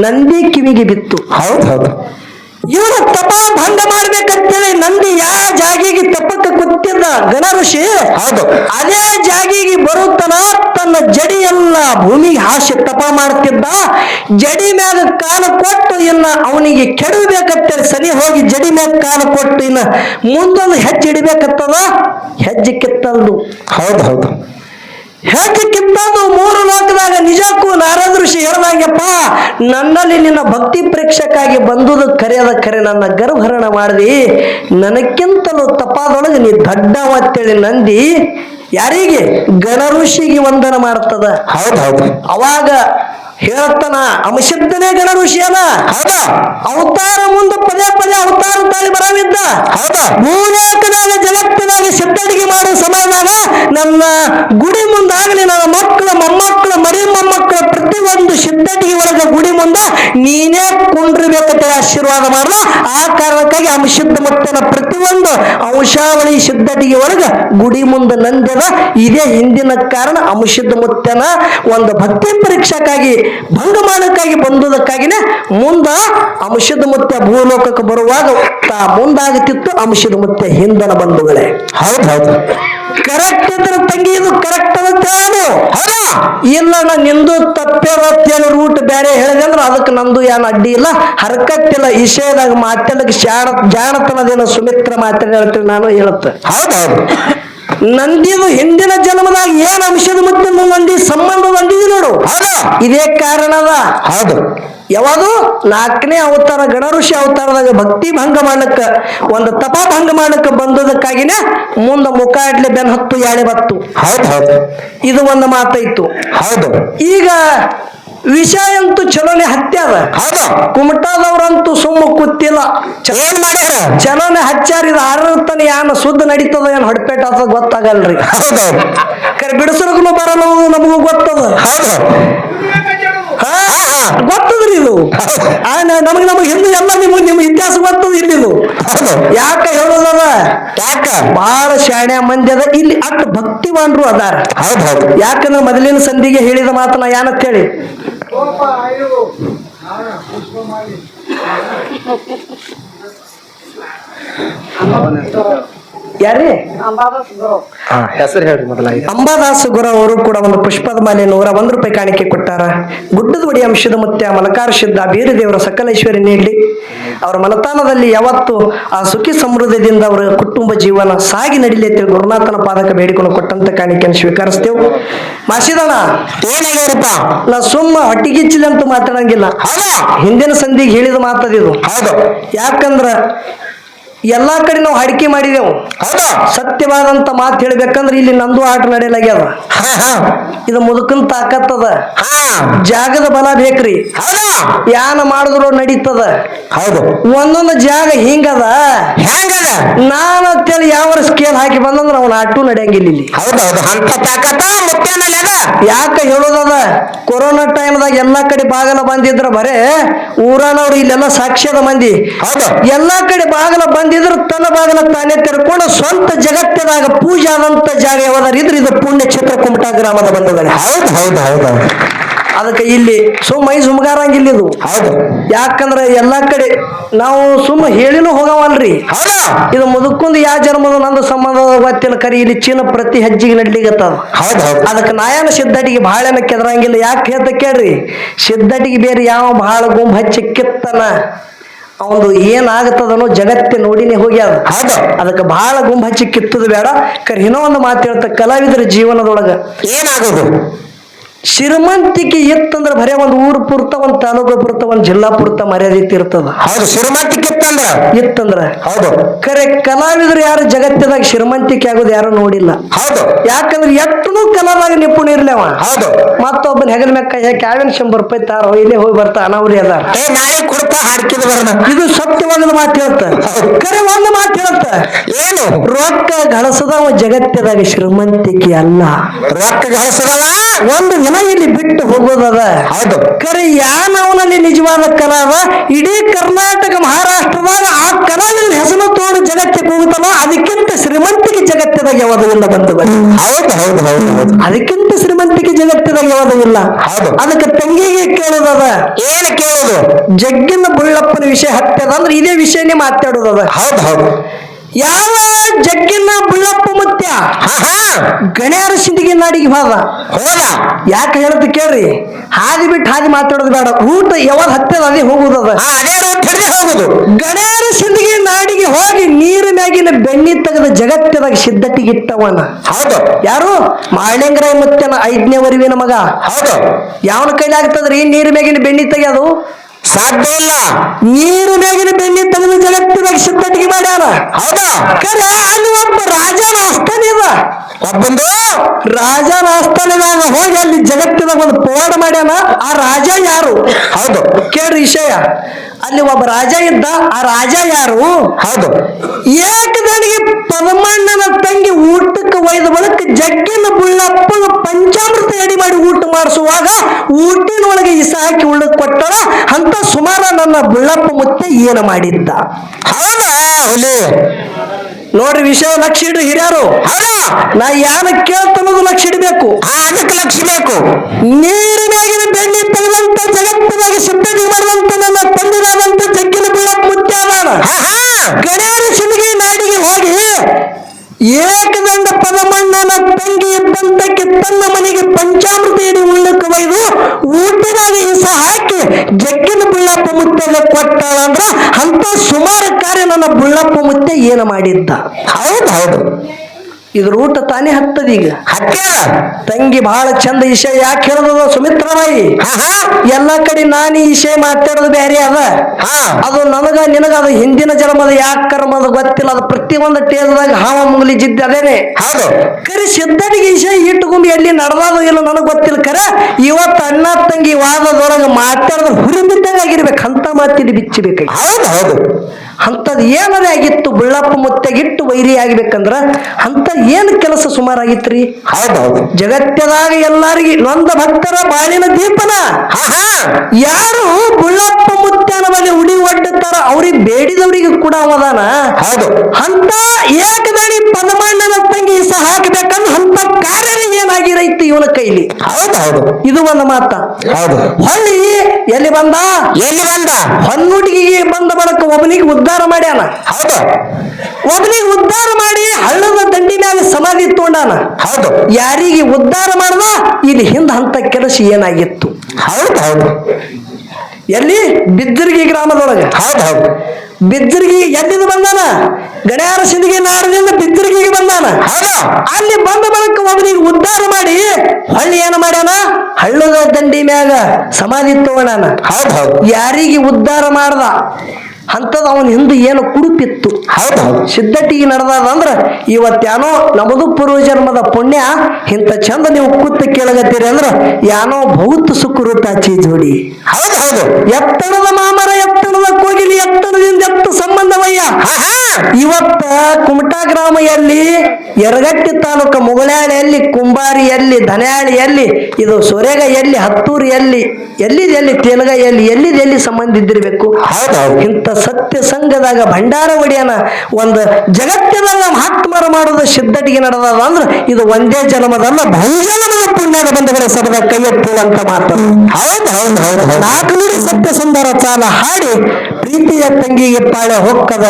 ನಂದಿ ಕಿವಿಗೆ ಬಿತ್ತು. ಹೌದೌದು ಹೌದು. ಇವನ ತಪ ಭಂಗ ಮಾಡ್ಬೇಕಂತೇಳಿ ನಂದಿ ಯಾವ ಜಾಗಿಗೆ ತಪಕ್ಕೆ ಕೂತಿದ್ದ ಗಣ ಋಷಿ? ಹೌದು. ಅದೇ ಜಾಗಿಗೆ ಬರುತ್ತನ ತನ್ನ ಜಡಿಯನ್ನ ಭೂಮಿಗೆ ಹಾಸಿ ತಪ ಮಾಡ್ತಿದ್ದ. ಜಡಿ ಮ್ಯಾಗ ಕಾಲು ಕೊಟ್ಟು ಇನ್ನ ಅವನಿಗೆ ಕೆಡಬೇಕಂತೇಳಿ ಸರಿ ಹೋಗಿ ಜಡಿ ಮ್ಯಾಗ ಕಾಲು ಕೊಟ್ಟು ಇನ್ನ ಮುಂದೊಂದು ಹೆಜ್ಜೆ ಇಡಬೇಕತ್ತದ ಹೆಜ್ಜೆ ಕಿತ್ತಲ್ದು. ಹೌದು ಹೌದು. ಹೆಜ್ಜೆ ಕಿತ್ತದು ಮೂರು ಲೋಕದಾಗ ನಿಜಕ್ಕೂ ನಾರದ ಋಷಿ ಹೇಳ್ದಂಗೆಪ್ಪ ನನ್ನಲ್ಲಿ ನಿನ್ನ ಭಕ್ತಿ ಪ್ರೇಕ್ಷಕಾಗಿ ಬಂದುದು ಕರೆಯದ ಕರೆ ನನ್ನ ಗರ್ಭರಣ ಮಾಡಿದಿ ನನಕ್ಕಿಂತಲೂ ತಪಾದೊಳಗೆ ನೀ ದಡ್ಡವ ಅಂತೇಳಿ ನಂದಿ ಯಾರಿಗೆ? ಗಣ ಋಷಿಗೆ ವಂದನ ಮಾಡ್ತದ. ಹೌದು ಹೌದು ಅವಾಗ ಹೇಳ್ತಾನ ಅಂಶದ್ದನೇ ಗಣ ಋಷಿಯನ ಹೌದಾ? ಅವತಾರ ಮುಂದೆ ಪದೇ ಪದೇ ಅವತಾರ ತಾಳಿ ಬರವಿದ್ದ ಹೌದಾ? ಭೂಲೋಕದಾಗ ಜಗತ್ತಿನಾಗ ಸಿದ್ಧಡಿಗೆ ಮಾಡೋ ಸಮಯದಾಗ ನನ್ನ ಗುಡಿ ಮುಂದಾಗಲಿ ನನ್ನ ಗುಡಿ ಮುಂದೆ ನೀನೇ ಕುಂಡ್ರಬೇಕಂತ ಆಶೀರ್ವಾದ ಮಾಡಲ ಆ ಕಾರಣಕ್ಕಾಗಿ ಅಂಶದ ಮುತ್ತನ ಪ್ರತಿಯೊಂದು ಅಂಶಾವಳಿ ಸಿದ್ಧಟಿಗೆ ಒಳಗ ಗುಡಿ ಮುಂದೆ ನಂದ್ಯದ ಇದೇ ಹಿಂದಿನ ಕಾರಣ ಅಂಶುದ್ಧ ಮುತ್ತನ ಒಂದು ಭಕ್ತಿ ಪರೀಕ್ಷಕ್ಕಾಗಿ ಭಂಗ ಮಾಡಕ್ಕಾಗಿ ಬಂದುದಕ್ಕಾಗಿನೇ ಮುಂದ ಅಂಶದ ಮುತ್ತೆ ಭೂಲೋಕಕ್ಕೆ ಬರುವಾಗ ತಾ ಮುಂದಾಗುತ್ತಿತ್ತು ಅಂಶದ ಮುತ್ತೆ ಹಿಂದನ ಬಂಧುಗಳೇ. ಹೌದು ಹೌದು. ಕರೆಕ್ಟ್ ಇದ್ರೆ ತಂಗಿ ಇದು ಕರೆಕ್ಟ್ ಅಂತ ಹೇಳು ಹೌದಾ? ಇಲ್ಲ ನಾನು ನಿಂದು ತಪ್ಪೇವತ್ತೇನು ರೂಟ್ ಬೇರೆ ಹೇಳಿದೆ ಅಂದ್ರೆ ಅದಕ್ಕೆ ನಂದು ಏನು ಅಡ್ಡಿ ಇಲ್ಲ. ಹರಕತ್ತಿಲ್ಲ ವಿಷಯದಾಗ ಮಾತಲ್ಲಕ್ಕೆ ಶಾಣ ಜಾಣತನದೇನು ಸುಮಿತ್ರ ಮಾತಾಡ ಹೇಳ್ತೀನಿ ನಾನು ಹೇಳುತ್ತೆ. ಹೌದೌದು ಹೌದು? ನಂದಿದು ಹಿಂದಿನ ಜನ್ಮದಾಗ ಏನ್ ಅಂಶದ ಮತ್ತೆ ನಂದಿ ಸಂಬಂಧ ಬಂದಿದೆ ನೋಡು. ಹೌದಾ? ಇದೇ ಕಾರಣದ ಹೌದು. ಯಾವುದು ನಾಲ್ಕನೇ ಅವತಾರ ಗಣ ಋಷಿ ಅವತಾರದಾಗ ಭಕ್ತಿ ಭಂಗ ಮಾಡಕ್ಕ ಒಂದು ತಪ ಭಂಗ ಮಾಡಕ್ಕ ಬಂದದಕ್ಕಾಗಿನೇ ಮುಂದ ಮುಖ ಇಡ್ಲಿ ಬೆನ್ ಹತ್ತು ಯಾಳೆ ಬತ್ತು. ಹೌದ್ ಹೌದು. ಇದು ಒಂದು ಮಾತಾಯ್ತು ಹೌದು. ಈಗ ವಿಷ ಅಂತೂ ಚಲೋನೆ ಹತ್ಯಾದ. ಹೌದು. ಕುಮಟಾದವ್ರಂತೂ ಸುಮ್ಮ ಕೂತಿಲ್ಲ. ಏನ್ ಮಾಡ್ಯಾರ? ಚಲೋನೆ ಹಚ್ಚಾರ ಇದು ಆರತನ ಯಾನ ಸುದ್ದ ನಡೀತದ ಏನ್ ಹೊಡ್ಪೇಟ ಅಂತ ಗೊತ್ತಾಗಲ್ರಿ. ಹೌದು. ಕರೆ ಬಿಡಿಸಲಕ್ಕೂ ಬರಲ್ಲ ನಮಗೂ ಗೊತ್ತದ. ಹೌದು. ಗೊತ್ತದ್ರಿ ಇದು. ನಮಗೆ ನಮಗೆ ನಮಗ್ ನಮಗ್ ಹಿಂದೆ ಎಲ್ಲ ನಿಮ್ಗೆ ನಿಮ್ ಇತಿಹಾಸ ಗೊತ್ತದ ಇಲ್ಲಿದು ಹೌದು ಯಾಕ ಹೇಳೋದದ ಯಾಕ? ಬಹಳ ಶಾಣೆ ಮಂದಿ ಅದ ಇಲ್ಲಿ ಅಟ್ ಭಕ್ತಿವಾನ್ರು ಅದಾರ. ಹೌದ್ ಹೌದು. ಯಾಕಂದ್ರೆ ಮೊದಲಿನ ಸಂಧಿಗೆ ಹೇಳಿದ ಮಾತನ್ನ ಏನಂತ ಹೇಳಿ? ಯಾರೇ? ಹೆಸರು ಹೇಳ್ರಿ ಮೊದಲ ಅಂಬಾದಾಸ ಗುರು ಅವರು ಕೂಡ ಒಂದು ಪುಷ್ಪದ ಮಾಲೆ ನೂರ ಒಂದು ರೂಪಾಯಿ ಕಾಣಿಕೆ ಕೊಟ್ಟಾರ. ಗುಡ್ಡದ ಒಡಿ ಅಂಶದ ಮುತ್ಯ ಮಲಕಾರ ಶುದ್ಧ ಬೇರೆ ದೇವರ ಸಕಲೇಶ್ವರಿ ನೀಡಲಿ. ಅವರ ಮನತಾನದಲ್ಲಿ ಯಾವತ್ತು ಆ ಸುಖಿ ಸಮೃದ್ಧದಿಂದ ಅವರ ಕುಟುಂಬ ಜೀವನ ಸಾಗಿ ನಡೀಲಿ ಅಂತ ಗುರುನಾಥನ ಪಾದಕ ಬೇಡಿಕೊಂಡು ಕೊಟ್ಟಂತ ಕಾಣಿಕೆಯನ್ನು ಸ್ವೀಕರಿಸ್ತೇವೆ. ಮಾಸಿದಣ ಏನಾಗ್ಯಾರಪ್ಪ ನಾ ಸುಮ್ಮ ಹೊಟ್ಟಿಗಿಚ್ಚಿಲ್ಲ ಅಂತ ಮಾತಾಡಂಗಿಲ್ಲ. ಹೌದಾ. ಹಿಂದಿನ ಸಂಧಿಗೆ ಹೇಳಿದ ಮಾತದಿದು ಹೌದು. ಯಾಕಂದ್ರ ಎಲ್ಲಾ ಕಡೆ ನಾವು ಹಡಿಕೆ ಮಾಡಿದೆವು. ಸತ್ಯವಾದಂತ ಮಾತು ಹೇಳ್ಬೇಕಂದ್ರೆ ಇಲ್ಲಿ ನಂದು ಆಟ ನಡೆಯಲಾಗ್ಯದ. ಇದು ಮುದುಕನ್ ತಾಕತ್ತದ. ಹಾ. ಜಾಗದ ಬಲ ಬೇಕ್ರಿ. ಯಾನ ಮಾಡಿದ್ರು ನಡೀತದ. ಹೌದು. ಒಂದೊಂದು ಜಾಗ ಹಿಂಗದ. ಹೆಂಗದ? ನಾನು ಅಂತೇಳಿ ಯಾವ ಸ್ಕೇಲ್ ಹಾಕಿ ಬಂದಂದ್ರೆ ಅವನ ಆಟು ನಡೆಯಂಗಿಲ್ಲ ಇಲ್ಲಿ. ಯಾಕ ಹೇಳೋದದ? ಕೊರೋನಾ ಟೈಮ್ದಾಗ ಎಲ್ಲಾ ಕಡೆ ಬಾಗಲ ಬಂದಿದ್ರ ಬರೇ ಊರಾನವ್ರು ಇಲ್ಲೆಲ್ಲ ಸಾಕ್ಷ್ಯದ ಮಂದಿ. ಹೌದು. ಎಲ್ಲಾ ಕಡೆ ಬಾಗಲ ಬಂದಿದ್ರು ತನ್ನ ಬಾಗಲ ತಾನೇ ತೆರ್ಕೊಂಡು ಸ್ವಂತ ಜಗತ್ತಿನಾಗ ಪೂಜೆ ಆದಂತ ಜಾಗ ಯಾವ್ದಾರ ಇದ್ರೆ ಇದು ಪುಣ್ಯ ಕ್ಷೇತ್ರ ಕುಮಟಾ ಗ್ರಾಮದ ಬಂದದ ಹೌದು ಹೌದು ಹೌದು. ಅದಕ್ಕೆ ಇಲ್ಲಿ ಸುಮ್ಮ ಮೈ ಸುಮಗಾರಂಗಿಲ್ಲ ಇದು. ಹೌದು. ಯಾಕಂದ್ರೆ ಎಲ್ಲಾ ಕಡೆ ನಾವು ಸುಮ್ಮ ಹೇಳಿನೂ ಹೋಗವಲ್ರಿ. ಹೌದಾ. ಇದು ಮುದುಕುಂದು ಯಾವ ಜನ್ಮದ ನಂದು ಸಂಬಂಧ ಗೊತ್ತಿಲ್ಲ ಕರಿ ಇಲ್ಲಿ ಚೀನ ಪ್ರತಿ ಹೆಜ್ಜಿಗೆ ನಡ್ಲಿಗತ್ತದ ಹೌದು ಹೌದು. ಅದಕ್ಕೆ ನಾಯನ ಸಿದ್ಧಟಿಗೆ ಬಹಳ ಕೆದರಂಗಿಲ್ಲ. ಯಾಕೆ ಹೇಳ್ತ ಕೇಳ್ರಿ? ಸಿದ್ಧಟಿಗೆ ಬೇರೆ ಯಾವ ಬಹಳ ಗುಂಪು ಹಚ್ಚಿ ಕಿತ್ತನ. ಅವಂದು ಏನಾಗತ್ತದನೋ ಜಗತ್ತೆ ನೋಡಿನೇ ಹೋಗ್ಯಾದ. ಹೌದು ಅದಕ್ಕೆ ಬಹಳ ಗುಂಬ ಹಚ್ಚಿ ಕಿತ್ತದ ಬೇಡ. ಕರೆ ಏನೋ ಒಂದು ಮಾತು ಹೇಳ್ತ ಕಲಾವಿದರ ಜೀವನದೊಳಗ ಏನಾಗೋದು? ಶ್ರೀಮಂತಿಕೆ ಇತ್ತಂದ್ರ ಬರೇ ಒಂದು ಊರು ಪೂರ್ತ ಒಂದು ತಾಲೂಕು ಪೂರ್ತ ಒಂದು ಜಿಲ್ಲಾ ಪೂರ್ತ ಮರ್ಯಾದೆ ಇರ್ತದ ಹೌದು ಶ್ರೀಮಂತಿಕೆ ಇತ್ತಂದ್ರ ಇತ್ತಂದ್ರ ಹೌದು. ಕರೆ ಕಲಾವಿದರು ಯಾರು ಜಗತ್ತಿನಾಗ ಶ್ರೀಮಂತಿಕೆ ಆಗೋದು ಯಾರು ನೋಡಿಲ್ಲ. ಹೌದು. ಯಾಕಂದ್ರೆ ಎತ್ತನೂ ಕಲಾದಾಗ ನಿಪುಣ ಇರ್ಲಿ ಅವ ಹೌದು. ಮತ್ತೊಬ್ಬನ ಹೆಗಲ ಮೆಕ್ಕ ಕೈ ಹಾಕಿ ಯಾವಿನ ಶಂಬರ್ ರೂಪಾಯಿ ತಾರೋ ಇಲ್ಲೇ ಹೋಗಿ ಬರ್ತಾ ಅನಾವರಿ ಅದ. ಕೊಡ್ತಾ ಹಾಡ್ಕಿದ್ ಇದು ಸತ್ಯವಾದ ಮಾತು ಹೇಳ್ತ. ಕರೆ ಒಂದು ಮಾತು ಹೇಳ್ತ. ಏನು? ರೊಕ್ಕ ಗಳಸದವ ಜಗತ್ತಿನಾಗ ಶ್ರೀಮಂತಿಕೆ ಅಲ್ಲ. ರೊಕ್ಕ ಗಳಸದವ ಒಂದು ದಿನ ಇಲ್ಲಿ ಬಿಟ್ಟು ಹೋಗೋದದ? ಹೌದು. ಕರೆ ಯಾನವನಲ್ಲಿ ನಿಜವಾದ ಕಲಾ ಅದ ಇಡೀ ಕರ್ನಾಟಕ ಮಹಾರಾಷ್ಟ್ರದಾಗ ಆ ಕಲಾವಿದ ಹೆಸರು ತೋಡು ಜಗತ್ತಿಗೆ ಹೋಗುತ್ತಲ್ಲ ಅದಕ್ಕಿಂತ ಶ್ರೀಮಂತಿಕೆ ಜಗತ್ತಿದಾಗ ಯಾವುದು ಇಲ್ಲ ಬಂತು ಹೌದು ಹೌದು ಹೌದು ಹೌದು. ಅದಕ್ಕಿಂತ ಶ್ರೀಮಂತಿಕೆ ಜಗತ್ತಿದಾಗ ಯಾವುದು ಇಲ್ಲ? ಹೌದು. ಅದಕ್ಕೆ ತಂಗಿಗೆ ಕೇಳೋದದ? ಏನು ಕೇಳೋದು? ಜಗ್ಗಿನ ಬುಳ್ಳಪ್ಪನ ವಿಷಯ ಹತ್ತದ ಅಂದ್ರೆ ಇದೇ ವಿಷಯನೇ ಮಾತಾಡೋದದ? ಹೌದು ಹೌದು. ಯಾವ ಜಗ್ಗಿನ ಬುಳ್ಳಪ್ಪ ಮುತ್ಯ? ಗಣ್ಯಾರ ಸಿಂದಿಗೆ ನಾಡಿಗೆ ಹೋದ ಹೋದ? ಯಾಕೆ ಹೇಳುದು ಕೇಳ್ರಿ? ಹಾದಿ ಬಿಟ್ಟು ಹಾದಿ ಮಾತಾಡೋದು ಬೇಡ. ಊಟ ಯಾವಾಗ ಹತ್ತದ ಅದೇ ಹೋಗುದದ ಹಾ ಅದೇ ಹೋಗುದು. ಗಣ್ಯಾರ ಸಿಂದಿಗೆ ನಾಡಿಗೆ ಹೋಗಿ ನೀರು ಮ್ಯಾಗಿನ ಬೆಣ್ಣಿ ತೆಗೆದ ಜಗತ್ತದಾಗ ಸಿದ್ಧಟಿಗಿಟ್ಟವನ ಹೌದು. ಯಾರು? ಮಾಳಿಂಗರಾಯ ಮುತ್ಯನ ಐದನೇ ವರಿವಿನ ಮಗ. ಹೌದು. ಯಾವನ ಕೈಲಿ ಆಗ್ತದ್ರಿ ನೀರು ಮ್ಯಾಗಿನ ಬೆಣ್ಣಿ ತೆಗೆಯೋದು? ಸಾಧ್ಯ ಇಲ್ಲ ನೀರು ಮೇಗಿನ ಬೆಣ್ಣಿ ತೆಗೆದು ಜಗತ್ತಿನಾಗ ಸಿದ್ಧಟಿಗೆ ಮಾಡ್ಯಾರ. ಹೌದಾ? ಕರೆ ಅಲ್ಲಿ ಒಬ್ಬ ರಾಜ ಆಸ್ಥಾನ ಇದ ಒಬ್ಬಂದು? ರಾಜನ ರಾಜಸ್ಥಾನದಾಗ ಹೋಗಿ ಅಲ್ಲಿ ಜಗತ್ತಿನಾಗ ಒಂದು ಪವಾಡ ಮಾಡ್ಯಾನ. ಆ ರಾಜ ಯಾರು? ಹೌದು. ಕೇಳ್ರಿ ವಿಷಯ. ಅಲ್ಲಿ ಒಬ್ಬ ರಾಜ ಇದ್ದ. ಆ ರಾಜ ಯಾರು? ಹೌದು. ಏಕದನಿಗೆ ಪದಮಣ್ಣನ ತಂಗಿ ಊಟಕ್ಕೆ ಒಯ್ದ ಬಳಿಕ ಜಗ್ಗಿನ ಬುಳ್ಳಪ್ಪನ ಪಂಚಾಮೃತ ಎಡಿ ಮಾಡಿ ಊಟ ಮಾಡಿಸುವಾಗ ಊಟಿನೊಳಗೆ ಇಸ ಹಾಕಿ ಉಳ್ಳಕ್ ಕೊಟ್ಟಳ. ಅಂತ ಸುಮಾರ ನನ್ನ ಬುಳ್ಳಪ್ಪ ಮುತ್ತೆ ಏನು ಮಾಡಿದ್ದ? ಹೌದಾ ಹುಲಿ? ನೋಡ್ರಿ ವಿಷಯ ಲಕ್ಷ ಇಡ್ರಿ ಹಿರಿಯರು. ಹೌದು. ನಾ ಯಾರ ಕೇಳ್ತನ್ನೋದು ಲಕ್ಷ ಇಡಬೇಕು. ಹಾ ಅದಕ್ಕೆ ಲಕ್ಷ ಬೇಕು ನೀರಿನಾಗಿನ ಬೆಣ್ಣಿ ತೆಗೆದಂತ ಜಗತ್ತಿನಾಗ ಸಿದ್ಧತೆ ಮಾಡಿದಂತ ನನ್ನ ತಂದೆಯಾದಂತ ಜಗ್ಗಿನ ಬೀಳಪ್ಪ ಮುತ್ಯ ಅದಾನ. ಗಣ್ಯಾರ ಸಿಂದಿಗೆ ನಾಡಿಗೆ ಹೋಗಿ ಏಕದಂಡ ಪದಮಣ್ಣನ ತಂಗಿ ಇದ್ದಂತಕ್ಕೆ ತನ್ನ ಮನೆಗೆ ಪಂಚಾಮೃತ ಎಡಿ ಉಳ್ಳಕ್ಕೆ ಒಯ್ದು ಊಟದ ಇಸ ಹಾಕಿ ಜಗ್ಗಿನ ಬುಳ್ಳಪ್ಪ ಮುತ್ತೆಲ್ಲ ಕೊಟ್ಟಾಳ ಅಂದ್ರ ಅಂತ ಸುಮಾರು ಕಾರ್ಯ ನನ್ನ ಬುಳ್ಳಪ್ಪ ಮುತ್ತೆ ಏನು ಮಾಡಿದ್ದ? ಹೌದು ಹೌದು. ಇದ್ರ ಊಟ ತಾನೇ ಹತ್ತದ ಈಗ. ತಂಗಿ ಬಹಳ ಚಂದ ವಿಷಯ ಯಾಕೆ ಹೇಳದ ಸುಮಿತ್ರಬಾಯಿ ಎಲ್ಲಾ ಕಡೆ ನಾನು ಈ ವಿಷಯ ಮಾತಾಡೋದು ಬೇರೆ ಅದ. ಹಾ. ಅದು ನನಗ ನಿನಗ ಅದು ಹಿಂದಿನ ಜನ್ಮದ ಯಾಕೆ ಕರ್ಮದ ಗೊತ್ತಿಲ್ಲ. ಅದು ಪ್ರತಿಯೊಂದು ಟೇಲ್ದಾಗ ಹಾವ ಮುಂಗ್ಲಿ ಜಿದ್ದ ಅದೇನೆ. ಹೌದು. ಕರೆ ಸಿದ್ಧನಿಗೆ ವಿಷಯ ಇಟ್ಟುಕೊಂಡು ಎಲ್ಲಿ ನಡೆದಾದ ಇಲ್ಲ ನನಗೆ ಗೊತ್ತಿಲ್ಲ ಕರೆ. ಇವತ್ತು ಅಣ್ಣ ತಂಗಿ ವಾದದೊಳಗೆ ಮಾತಾಡಿದ್ರೆ ಹುರಿ ಬಿದ್ದಂಗೆ ಆಗಿರ್ಬೇಕು. ಅಂತ ಮಾತಿದ್ದು ಬಿಚ್ಚಬೇಕು ಹೌದು ಹೌದು. ಅಂಥದ್ದು ಏನದೇ ಆಗಿತ್ತು ಬುಳ್ಳಪ್ಪ ಮುತ್ತೆಗಿಟ್ಟು ವೈರಿ ಆಗ್ಬೇಕಂದ್ರ ಅಂತ ಏನು ಕೆಲಸ ಸುಮಾರಾಗಿತ್ರಿ? ಹೌದು ಹೌದೌದು. ಜಗತ್ತದಾಗ ಎಲ್ಲಾರಿಗೆ ನೊಂದ ಭಕ್ತರ ಬಾಳಿನ ದೀಪನ. ಯಾರು ಬುಳ್ಳಪ್ಪ ಮುತ್ಯನ ಬಳಿ ಉಡಿ ಒಡ್ಡುತ್ತಾರ ಅವ್ರಿಗೆ ಬೇಡಿದವರಿಗೆ ಕೂಡ ಅವದಾನ. ಹೌದು. ಅಂತ ಏಕದಳಿ ಪದಮಣ್ಣನ ತಂಗಿ ಸಹ ಹಾಕಬೇಕಂದ್ರೆ ಅಂತ ಕಾರ್ಯ ಏನಾಗಿರೈತಿ ಇವನ ಕೈಲಿ? ಹೌದೌದು. ಹೌದು ಇದು ಒಂದು ಮಾತ. ಹೌದು. ಹೊಳ್ಳಿ ಎಲ್ಲಿ ಬಂದ? ಎಲ್ಲಿ ಬಂದ? ಹೊನ್ನುಡಿಗೆ ಬಂದ ಬಳಕ ಒಬ್ಬನಿಗೆ ಉದ್ಧಾರ ಮಾಡ್ಯಾನ ಹೌದು. ಒಬ್ಬನಿಗೆ ಉದ್ಧಾರ ಮಾಡಿ ಹಳ್ಳದ ದಂಡಿ ಮ್ಯಾಗ ಸಮಾಧಿ ತಗೊಂಡಾನ ಹೌದು. ಯಾರಿಗೆ ಉದ್ಧಾರ ಮಾಡ್ದ? ಇದು ಹಿಂದ ಹಂತ ಕೆಲಸ ಏನಾಗಿತ್ತು? ಹೌದು ಹೌದು. ಎಲ್ಲಿ? ಬಿದ್ದರ್ಗಿ ಗ್ರಾಮದೊಳಗೆ. ಹೌದು ಹೌದು. ಬಿದ್ದರ್ಗಿ ಎಲ್ಲಿಂದ ಬಂದಾನ? ಗಣ್ಯಾರ ಸಿಂಧಿಗೆ ನಾಡದಿಂದ ಬಿದ್ದರ್ಗಿಗೆ ಬಂದಾನ. ಹೌದು. ಅಲ್ಲಿ ಬಂದ ಬಳಕ ಒಬ್ಬನಿಗೆ ಉದ್ಧಾರ ಮಾಡಿ ಹಳ್ಳಿ ಏನು ಮಾಡ್ಯಾನ? ಹಳ್ಳದ ದಂಡಿ ಮ್ಯಾಗ ಸಮಾಧಿ ತಗೊಂಡಾನ ಹೌದು ಹೌದು. ಯಾರಿಗೆ ಉದ್ಧಾರ ಮಾಡ್ದ? ಅಂಥದ್ದು ಅವನ ಹಿಂದೆ ಏನು ಕುಡುಪಿತ್ತು ಸಿದ್ಧಟಿಗೆ ನಡೆದಾದಂದ್ರೆ ಇವತ್ತೇನೋ ನಮ್ಮದು ಪೂರ್ವಜನ್ಮದ ಪುಣ್ಯ ಇಂಥ ಚಂದ ನೀವು ಕೂತು ಕೇಳಗತ್ತೀರಿ ಅಂದ್ರ ಯಾನೋ ಭೌತ ಸುಕೃತ ಆಚಿ ಜೋಡಿ. ಹೌದು ಹೌದು. ಎತ್ತಣದ ಮಾಮರ ಎತ್ತಣದ ಕೋಗಿಲಿ ಎತ್ತಣದಿಂದ ಎತ್ತ ಸಂಬಂಧವಯ್ಯ. ಇವತ್ತ ಕುಮಟಾ ಗ್ರಾಮ ಎಲ್ಲಿ ಯರಗಟ್ಟಿ ತಾಲೂಕು ಮುಗಳಾಳಿಯಲ್ಲಿ ಕುಂಬಾರಿ ಎಲ್ಲಿ ಇದು ಸೊರೆಗ ಎಲ್ಲಿ ಹತ್ತೂರು ಎಲ್ಲಿ ಎಲ್ಲಿದೆ ಎಲ್ಲಿ ತೇಲಗ ಎಲ್ಲಿ ಎಲ್ಲಿದೆ ಎಲ್ಲಿ ಸಂಬಂಧ ಇದ್ದಿರ್ಬೇಕು ಇಂಥ ಸತ್ಯ ಸಂಘದಾಗ ಭಂಡಾರ ಒಡೆಯನ ಒಂದು ಜಗತ್ತಿನಾಗ ಮಹಾತ್ಮರ ಮಾಡೋದು ಸಿದ್ಧಟಿಗೆ ನಡೆದದ ಅಂದ್ರೆ ಇದು ಒಂದೇ ಜನ್ಮದಲ್ಲ ಬಹುಜನ್ಮದ ಪುಣ್ಯದ ಬಂಧುಗಳ ಸಭದ ಕೈ ಎತ್ತುವಂತ ಮಾತು. ಹೌದು ಹೌದು ನಾಲ್ಕು ಸತ್ಯ ಸುಂದರ ಚಾಲ ಹಾಡಿ ಪ್ರೀತಿಯ ತಂಗಿಗೆ ಪಾಳೆ ಹೊಕ್ಕದ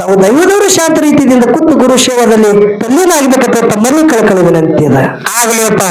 ತಾವು ದೈವದವರು ಶಾಂತ ರೀತಿಯಿಂದ ಕುತ್ತು ಗುರು ಸೇವದಲ್ಲಿ ತಲ್ಲೀನಾಗಬೇಕಂತ ತಮ್ಮಲ್ಲಿ ಕಳ್ಕೊಳ್ಳೋ ವಿನಂತಿ ಆಗ್ಲಿಯಪ್ಪ